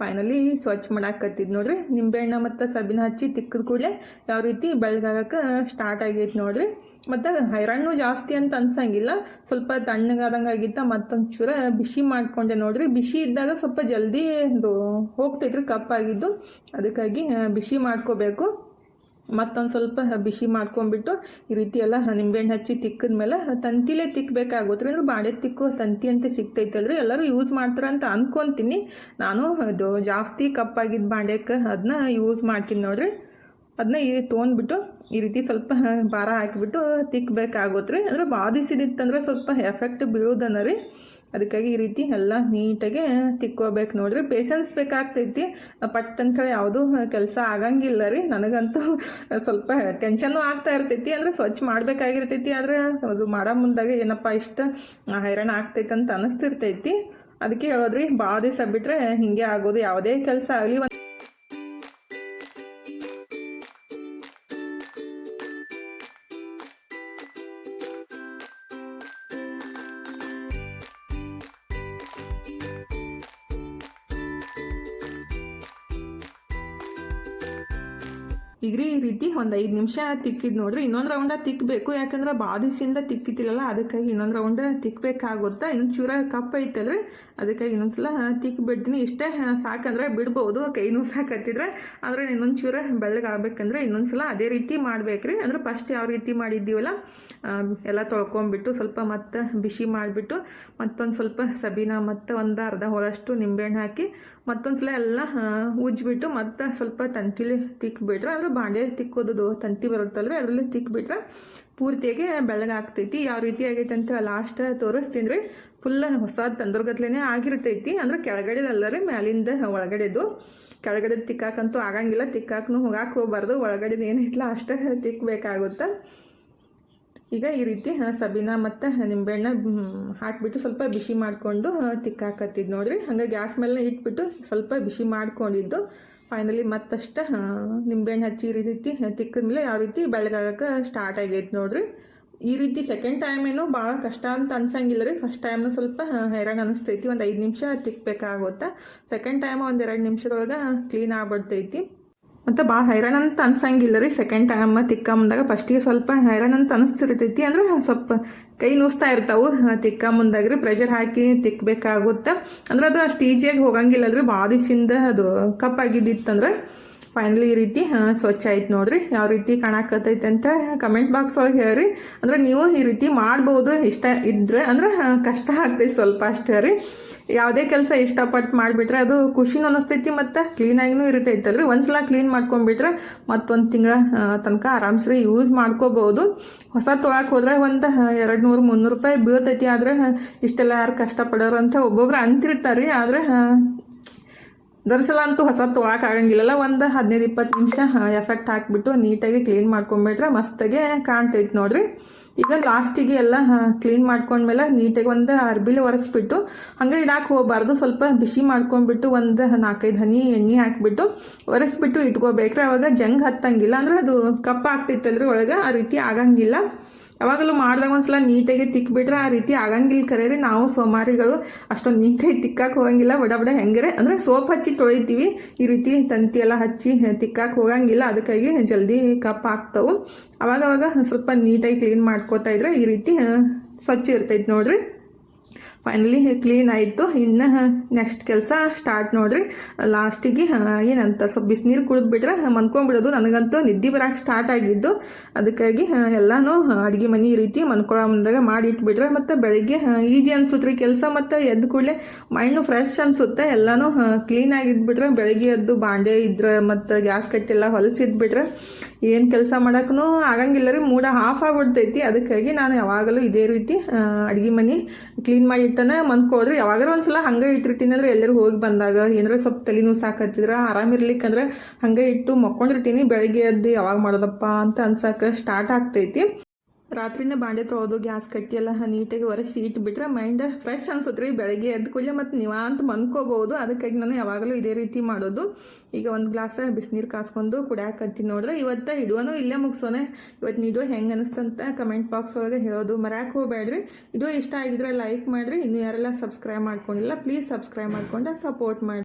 ಫೈನಲಿ ಸ್ವಚ್ಛ ಮಾಡಾಕತ್ತಿದ್ದು ನೋಡ್ರಿ. ನಿಂಬೆಹಣ್ಣು ಮತ್ತು ಸಬ್ಬಿನ ಹಚ್ಚಿ ತಿಕ್ಕಿದ ಕೂಡಲೇ ಯಾವ ರೀತಿ ಬೆಳಗಾಗಕ್ಕೆ ಸ್ಟಾರ್ಟ್ ಆಗೈತೆ ನೋಡ್ರಿ. ಮತ್ತು ಹೈರಾಣು ಜಾಸ್ತಿ ಅಂತ ಅನ್ಸಂಗಿಲ್ಲ. ಸ್ವಲ್ಪ ತಣ್ಣಗಾದಂಗೆ ಆಗಿತ್ತ ಮತ್ತೊಂದು ಚೂರ ಬಿಸಿ ಮಾಡಿಕೊಂಡೆ ನೋಡ್ರಿ. ಬಿಸಿ ಇದ್ದಾಗ ಸ್ವಲ್ಪ ಜಲ್ದಿ ಹೋಗ್ತೈತ್ರಿ, ಕಪ್ಪಾಗಿದ್ದು. ಅದಕ್ಕಾಗಿ ಬಿಸಿ ಮಾಡ್ಕೋಬೇಕು. ಮತ್ತೊಂದು ಸ್ವಲ್ಪ ಬಿಸಿ ಮಾಡ್ಕೊಂಡ್ಬಿಟ್ಟು ಈ ರೀತಿ ಎಲ್ಲ ನಿಂಬೆಹಣ್ಣು ಹಚ್ಚಿ ತಿಕ್ಕಿದ ಮೇಲೆ ತಂತಿಲೇ ತಿಕ್ಕಬೇಕಾಗುತ್ತೆ ಅಂದ್ರೆ ಬಾಳೆ ತಿಕ್ಕು ತಂತಿ ಅಂತ ಸಿಗ್ತೈತಲ್ರಿ ಎಲ್ಲರೂ ಯೂಸ್ ಮಾಡ್ತಾರೆ ಅಂತ ಅಂದ್ಕೊತೀನಿ ನಾನು ಅದು ಜಾಸ್ತಿ ಕಪ್ಪಾಗಿದ್ದ ಬಾಂಡೆಕ್ಕೆ ಅದನ್ನ ಯೂಸ್ ಮಾಡ್ತೀನಿ ನೋಡ್ರಿ. ಅದನ್ನ ಈ ತೊಗೊಂಡ್ಬಿಟ್ಟು ಈ ರೀತಿ ಸ್ವಲ್ಪ ಭಾರ ಹಾಕಿಬಿಟ್ಟು ತಿಕ್ಕಬೇಕಾಗುತ್ತೆ ರೀ ಅಂದರೆ ಬಾಧಿಸಿದಿತ್ತಂದ್ರೆ ಸ್ವಲ್ಪ ಎಫೆಕ್ಟ್ ಬೀಳೋದನ್ನ ರೀ. ಅದಕ್ಕಾಗಿ ಈ ರೀತಿ ಎಲ್ಲ ನೀಟಾಗಿ ತಿಕ್ಕೋಬೇಕು. ನೋಡಿರಿ ಪೇಷನ್ಸ್ ಬೇಕಾಗ್ತೈತಿ. ಪಟ್ ಯಾವುದೂ ಕೆಲಸ ಆಗಂಗಿಲ್ಲ ರೀ. ನನಗಂತೂ ಸ್ವಲ್ಪ ಟೆನ್ಷನ್ನು ಆಗ್ತಾ ಇರ್ತೈತಿ. ಅಂದರೆ ಸ್ವಚ್ಛ ಮಾಡಬೇಕಾಗಿರ್ತೈತಿ. ಆದರೆ ಅದು ಮಾಡೋ ಮುಂದಾಗ ಏನಪ್ಪ ಇಷ್ಟ, ಹೈರಾಣ ಆಗ್ತೈತೆ ಅಂತ ಅನಿಸ್ತಿರ್ತೈತಿ. ಅದಕ್ಕೆ ಹೇಳೋದ್ರಿ ಭಾಳ ದಿವಸ ಬಿಟ್ಟರೆ ಹೀಗೆ ಆಗೋದು ಯಾವುದೇ ಕೆಲಸ ಆಗಲಿ. ಈಗ ರೀ ಈ ರೀತಿ ಒಂದು ಐದು ನಿಮಿಷ ತಿಕ್ಕಿದ್ ನೋಡ್ರಿ ಇನ್ನೊಂದು ರೌಂಡ ತಿಕ್ಕಬೇಕು ಯಾಕಂದ್ರೆ ಬಾದಿಸಿಂದ ತಿಕ್ಕಿತಿಲ್ಲ ಅದಕ್ಕಾಗಿ ಇನ್ನೊಂದು ರೌಂಡ ತಿಕ್ಕಬೇಕಾಗುತ್ತಾ ಇನ್ನೊಂದು ಚೂರ ಕಪ್ ಐತಲ್ರಿ? ಅದಕ್ಕಾಗಿ ಇನ್ನೊಂದ್ಸಲ ತಿಕ್ಕಿಬಿಡ್ತೀನಿ ಇಷ್ಟೇ ಸಾಕಂದ್ರೆ ಬಿಡ್ಬೋದು. ಕೈನೂ ಸಾಕತ್ತಿದ್ರೆ. ಆದರೆ ಇನ್ನೊಂದು ಚೂರ ಬೆಳ್ಳಗಾಗಬೇಕಂದ್ರೆ ಇನ್ನೊಂದ್ಸಲ ಅದೇ ರೀತಿ ಮಾಡ್ಬೇಕ್ರಿ. ಅಂದ್ರೆ ಫಸ್ಟ್ ಯಾವ ರೀತಿ ಮಾಡಿದ್ದೀವಲ್ಲ ಎಲ್ಲ ತೊಳ್ಕೊಂಬಿಟ್ಟು ಸ್ವಲ್ಪ ಮತ್ತೆ ಬಿಸಿ ಮಾಡಿಬಿಟ್ಟು, ಮತ್ತೊಂದು ಸ್ವಲ್ಪ ಸಬೀನ ಮತ್ತು ಒಂದು ಅರ್ಧ ಹೋಳಷ್ಟು ನಿಂಬೆಹಣ್ಣು ಹಾಕಿ ಮತ್ತೊಂದು ಸಲ ಎಲ್ಲ ಉಜ್ಜಿಬಿಟ್ಟು ಮತ್ತೆ ಸ್ವಲ್ಪ ತಂತಿಲಿ ತಿಕ್ಬಿಟ್ರೆ ಅಂದ್ರೆ ಬಾಂಡೆ ತಿಕ್ಕೋದು ತಂತಿ ಬರುತ್ತಲ್ವ, ಅದರಲ್ಲಿ ತಿಕ್ಬಿಟ್ರೆ ಪೂರ್ತಿಯಾಗಿ ಬೆಳಗಾಗ್ತೈತಿ ಯಾವ ರೀತಿ ಆಗೈತೆ ಅಂತ ಲಾಸ್ಟ್ ತೋರಿಸ್ತೀನಿ ರೀ. ಫುಲ್ ಹೊಸ ತಂದ್ರಗತ್ಲೇ ಆಗಿರ್ತೈತಿ. ಅಂದ್ರೆ ಕೆಳಗಡೆದಲ್ಲ ರೀ ಮ್ಯಾಲಿಂದ ಒಳಗಡೆದು. ಕೆಳಗಡೆ ತಿಕ್ಕಾಕಂತೂ ಆಗಂಗಿಲ್ಲ. ತಿಕ್ಕಾಕನು ಹೋಗಾಕ ಹೋಗ್ಬಾರ್ದು. ಒಳಗಡೆದು ಏನೈತಲ್ಲ ಅಷ್ಟೇ ತಿಕ್ಕಬೇಕಾಗುತ್ತೆ ಈಗ ಈ ರೀತಿ ಸಬೀನ ಮತ್ತು ನಿಂಬೆಹಣ್ಣ ಹಾಕ್ಬಿಟ್ಟು ಸ್ವಲ್ಪ ಬಿಸಿ ಮಾಡಿಕೊಂಡು ತಿಕ್ಕಾಕತ್ತಿದ್ದು ನೋಡಿರಿ. ಹಂಗೆ ಗ್ಯಾಸ್ ಮೇಲೆ ಇಟ್ಬಿಟ್ಟು ಸ್ವಲ್ಪ ಬಿಸಿ ಮಾಡ್ಕೊಂಡಿದ್ದು. ಫೈನಲಿ ಮತ್ತಷ್ಟು ನಿಂಬೆಹಣ್ಣು ಹಚ್ಚಿ ಈ ರೀತಿ ತಿಕ್ಕಿದ್ಮೇಲೆ ಯಾವ ರೀತಿ ಬೆಳಗಾಗಕ್ಕೆ ಸ್ಟಾರ್ಟ್ ಆಗೈತೆ ನೋಡ್ರಿ. ಈ ರೀತಿ ಸೆಕೆಂಡ್ ಟೈಮ್ ಏನು ಭಾಳ ಕಷ್ಟ ಅಂತ ಅನ್ಸಂಗಿಲ್ಲ ರೀ. ಫಸ್ಟ್ ಟೈಮ್ನು ಸ್ವಲ್ಪ ಹೈರಾಣ ಅನಿಸ್ತೈತಿ. ಒಂದು ಐದು ನಿಮಿಷ ತಿಕ್ಕಬೇಕಾಗುತ್ತೆ ಸೆಕೆಂಡ್ ಟೈಮ್ ಒಂದು ಎರಡು ನಿಮಿಷದೊಳಗೆ ಕ್ಲೀನ್ ಆಗ್ಬಿಡ್ತೈತಿ. ಮತ್ತು ಭಾಳ ಹೈರಾಣ ಅಂತ ಅನ್ಸಂಗಿಲ್ಲ ರೀ. ಸೆಕೆಂಡ್ ಟೈಮ್ ತಿಕ್ಕಮ್ಮದಾಗ ಫಸ್ಟಿಗೆ ಸ್ವಲ್ಪ ಹೈರಾಣ ಅಂತ ಅನಿಸ್ತಿರ್ತೈತಿ ಅಂದ್ರೆ ಸ್ವಲ್ಪ ಕೈ ನೂಸ್ತಾ ಇರ್ತಾವೆ. ತಿಕ್ಕ ಮುಂದಾಗ ರೀ ಪ್ರೆಷರ್ ಹಾಕಿ ತಿಕ್ಕಬೇಕಾಗುತ್ತೆ ಅಂದ್ರೆ ಅದು ಅಷ್ಟು ಈಜಿಯಾಗಿ ಹೋಗಂಗಿಲ್ಲ ಅಲ್ರಿ. ಬಾದಿಸಿಂದ ಅದು ಅದು ಕಪ್ಪಾಗಿದ್ದಿತ್ತಂದ್ರೆ ಫೈನಲಿ ಈ ರೀತಿ ಸ್ವಚ್ಛ ಆಯ್ತು ನೋಡ್ರಿ. ಯಾವ ರೀತಿ ಕಾಣಕತ್ತೈತೆ ಅಂತ ಕಮೆಂಟ್ ಬಾಕ್ಸ್ ಒಳಗೆ ಹೇಳ್ರಿ. ಅಂದ್ರೆ ನೀವು ಈ ರೀತಿ ಮಾಡ್ಬೋದು ಇಷ್ಟ ಇದ್ರೆ ಅಂದ್ರೆ ಕಷ್ಟ ಆಗ್ತೈತೆ ಸ್ವಲ್ಪ ಅಷ್ಟೇ ರೀ. ಯಾವುದೇ ಕೆಲಸ ಇಷ್ಟಪಟ್ಟು ಮಾಡಿಬಿಟ್ರೆ ಅದು ಖುಷಿನೂ ಅನ್ನಿಸ್ತೈತಿ ಮತ್ತು ಕ್ಲೀನಾಗಿನೂ ಇರ್ತೈತಲ್ರಿ ಒಂದ್ಸಲ ಕ್ಲೀನ್ ಮಾಡ್ಕೊಂಡ್ಬಿಟ್ರೆ ಮತ್ತೊಂದು ತಿಂಗಳ ತನಕ ಆರಾಮ್ಸ್ರಿ ಯೂಸ್ ಮಾಡ್ಕೋಬೋದು. ಹೊಸ ತೊಳಕ್ಕೆ ಹೋದ್ರೆ ಒಂದು ಎರಡು ನೂರು ಮುನ್ನೂರು ರೂಪಾಯಿ ಬೀಳ್ತೈತಿ. ಆದರೆ ಇಷ್ಟೆಲ್ಲ ಯಾರು ಕಷ್ಟಪಡೋರು ಅಂತ ಒಬ್ಬೊಬ್ರು ಅಂತಿರ್ತಾರೆ. ಆದರೆ ದರ್ಸಲ ಅಂತೂ ಹೊಸ ತೊಳಕ್ಕೆ ಆಗಂಗಿಲ್ಲಲ್ಲ. ಒಂದು ಹದಿನೈದು, ಇಪ್ಪತ್ತು ನಿಮಿಷ ಎಫೆಕ್ಟ್ ಹಾಕಿಬಿಟ್ಟು ನೀಟಾಗಿ ಕ್ಲೀನ್ ಮಾಡ್ಕೊಂಬಿಟ್ರೆ ಮಸ್ತಾಗೆ ಕಾಣ್ತೈತೆ ನೋಡ್ರಿ. ಈಗ ಲಾಸ್ಟಿಗೆ ಎಲ್ಲ ಕ್ಲೀನ್ ಮಾಡ್ಕೊಂಡ್ಮೇಲೆ ನೀಟಾಗಿ ಒಂದು ಅರ್ಬಿಲಿ ಒರೆಸ್ಬಿಟ್ಟು, ಹಂಗೆ ಇಡಕ್ಕೆ ಹೋಗಬಾರ್ದು. ಸ್ವಲ್ಪ ಬಿಸಿ ಮಾಡ್ಕೊಂಡ್ಬಿಟ್ಟು ಒಂದು ನಾಲ್ಕೈದು ಹನಿ ಎಣ್ಣೆ ಹಾಕ್ಬಿಟ್ಟು ಒರೆಸ್ಬಿಟ್ಟು ಇಟ್ಕೋಬೇಕ್ರೆ. ಅವಾಗ ಜಂಗ್ ಹತ್ತಂಗಿಲ್ಲ. ಅಂದ್ರೆ ಅದು ಕಪ್ಪ ಆಗ್ತೈತಲ್ರಿ ಒಳಗೆ, ಆ ರೀತಿ ಆಗಂಗಿಲ್ಲ. ಯಾವಾಗಲೂ ಮಾಡಿದಾಗ ಒಂದ್ಸಲ ನೀಟಾಗಿ ತಿಕ್ಬಿಟ್ರೆ ಆ ರೀತಿ ಆಗಂಗಿಲ್ಲ ಕರೆ ರೀ ನಾವು ಸೋಮಾರಿಗಳು ಅಷ್ಟೊಂದು ನೀಟಾಗಿ ತಿಕ್ಕಕ್ಕೆ ಹೋಗಂಗಿಲ್ಲ. ಬಡ ಬಡ ಹೆಂಗರೆ? ಅಂದರೆ ಸೋಪ್ ಹಚ್ಚಿ ತೊಳಿತೀವಿ. ಈ ರೀತಿ ತಂತಿ ಎಲ್ಲ ಹಚ್ಚಿ ತಿಕ್ಕಕ್ಕೆ ಹೋಗಂಗಿಲ್ಲ. ಅದಕ್ಕಾಗಿ ಜಲ್ದಿ ಕಪ್ ಆಗ್ತಾವೆ ಅವಾಗವಾಗ ಅವಾಗ ಸ್ವಲ್ಪ ನೀಟಾಗಿ ಕ್ಲೀನ್ ಮಾಡ್ಕೋತಾ ಇದ್ರೆ ಈ ರೀತಿ ಸ್ವಚ್ಛ ಇರ್ತೈತೆ ನೋಡ್ರಿ. ಫೈನಲಿ ಕ್ಲೀನ್ ಆಯಿತು. ಇನ್ನು ನೆಕ್ಸ್ಟ್ ಕೆಲಸ ಸ್ಟಾರ್ಟ್ ನೋಡ್ರಿ. ಲಾಸ್ಟಿಗೆ ಏನಂತ, ಸ್ವಲ್ಪ ಬಿಸಿನೀರು ಕುಡಿದ್ಬಿಟ್ರೆ ಮನ್ಕೊಂಡ್ಬಿಡೋದು ನನಗಂತೂ ನಿದ್ದೆ ಬರೋಕೆ ಸ್ಟಾರ್ಟ್ ಆಗಿದ್ದು. ಅದಕ್ಕಾಗಿ ಎಲ್ಲನೂ ಅಡುಗೆ ಮನೆ ರೀತಿ ಮನ್ಕೊಳ್ಳೋ ಮುಂದಾಗ ಮಾಡಿ ಇಟ್ಬಿಟ್ರೆ ಮತ್ತು ಬೆಳಗ್ಗೆ ಈಜಿ ಅನಿಸುತ್ತೆ ಕೆಲಸ ಮತ್ತು ಎದ್ದು ಕೂಡಲೇ ಮೈಂಡು ಫ್ರೆಶ್ ಅನಿಸುತ್ತೆ. ಎಲ್ಲನೂ ಕ್ಲೀನಾಗಿದ್ಬಿಟ್ರೆ ಬೆಳಗ್ಗೆ ಎದ್ದು ಬಾಂಡೆ ಇದ್ರೆ ಮತ್ತು ಗ್ಯಾಸ್ ಕಟ್ಟೆಲ್ಲ ಹೊಲಸಿದ್ಬಿಟ್ರೆ ಏನು ಕೆಲಸ ಮಾಡೋಕ್ಕೂ ಆಗಂಗಿಲ್ಲ ರೀ. ಮೂಡ ಹಾಫ್ ಆಗ್ಬಿಡ್ತೈತಿ. ಅದಕ್ಕಾಗಿ ನಾನು ಯಾವಾಗಲೂ ಇದೇ ರೀತಿ ಅಡುಗೆ ಮನೆ ಕ್ಲೀನ್ ಮಾಡಿ ಇಟ್ಟನ ಹೋದ್ರೆ ಯಾವಾಗಲೂ ಒಂದು ಸಲ ಹಂಗೆ ಇಟ್ಟಿರ್ತೀನಿ ಅಂದ್ರೆ ಎಲ್ಲರೂ ಹೋಗಿ ಬಂದಾಗ, ಏನಾರ ಸ್ವಲ್ಪ ತಲೆನೂ ಸಾಕತ್ತಿದ್ರೆ ಆರಾಮಿರ್ಲಿಕ್ಕಂದ್ರೆ ಹಂಗೆ ಇಟ್ಟು ಮಕ್ಕೊಂಡಿರ್ತೀನಿ. ಬೆಳಗ್ಗೆ ಎದ್ದು ಯಾವಾಗ ಮಾಡೋದಪ್ಪ ಅಂತ ಅನ್ಸಕ್ಕೆ ಸ್ಟಾರ್ಟ್ ಆಗ್ತೈತಿ. ರಾತ್ರಿನೇ ಬಾಂಡೆ ತೊಳೆದು ಗ್ಯಾಸ್ ಕಟ್ಟಿ ಎಲ್ಲ ನೀಟಾಗಿ ಒರೆಸಿ ಇಟ್ಬಿಟ್ರೆ ಮೈಂಡ್ ಫ್ರೆಶ್ ಅನ್ಸುತ್ತೆ ರೀ. ಬೆಳಗ್ಗೆ ಎದ್ದು ಕೂಡಲೇ ಮತ್ತು ನಿವಾಂತ ಮನ್ಕೋಬೋದು ಅದಕ್ಕಾಗಿ ನಾನು ಯಾವಾಗಲೂ ಇದೇ ರೀತಿ ಮಾಡೋದು. ಈಗ ಒಂದು ಗ್ಲಾಸ್ ಬಿಸಿನೀರು ಕಾಸ್ಕೊಂಡು ಕುಡಿಯಾಕತ್ತೀನಿ ನೋಡ್ರೆ ಇವತ್ತು ಇಡುವನು ಇಲ್ಲೇ ಮುಗಿಸೋನೆ. ಇವತ್ತು ನೀಡುವ ಹೆಂಗೆ ಅನಿಸ್ತಂತ ಕಮೆಂಟ್ ಬಾಕ್ಸ್ ಒಳಗೆ ಹೇಳೋದು ಮರ್ಯಾಕೆ ಹೋಗ್ಬೇಡ್ರಿ. ಇದು ಇಷ್ಟ ಆಗಿದ್ರೆ ಲೈಕ್ ಮಾಡಿರಿ. ಇನ್ನೂ ಯಾರೆಲ್ಲ ಸಬ್ಸ್ಕ್ರೈಬ್ ಮಾಡ್ಕೊಂಡಿಲ್ಲ ಪ್ಲೀಸ್ ಸಬ್ಸ್ಕ್ರೈಬ್ ಮಾಡ್ಕೊಂಡು ಸಪೋರ್ಟ್ ಮಾಡಿ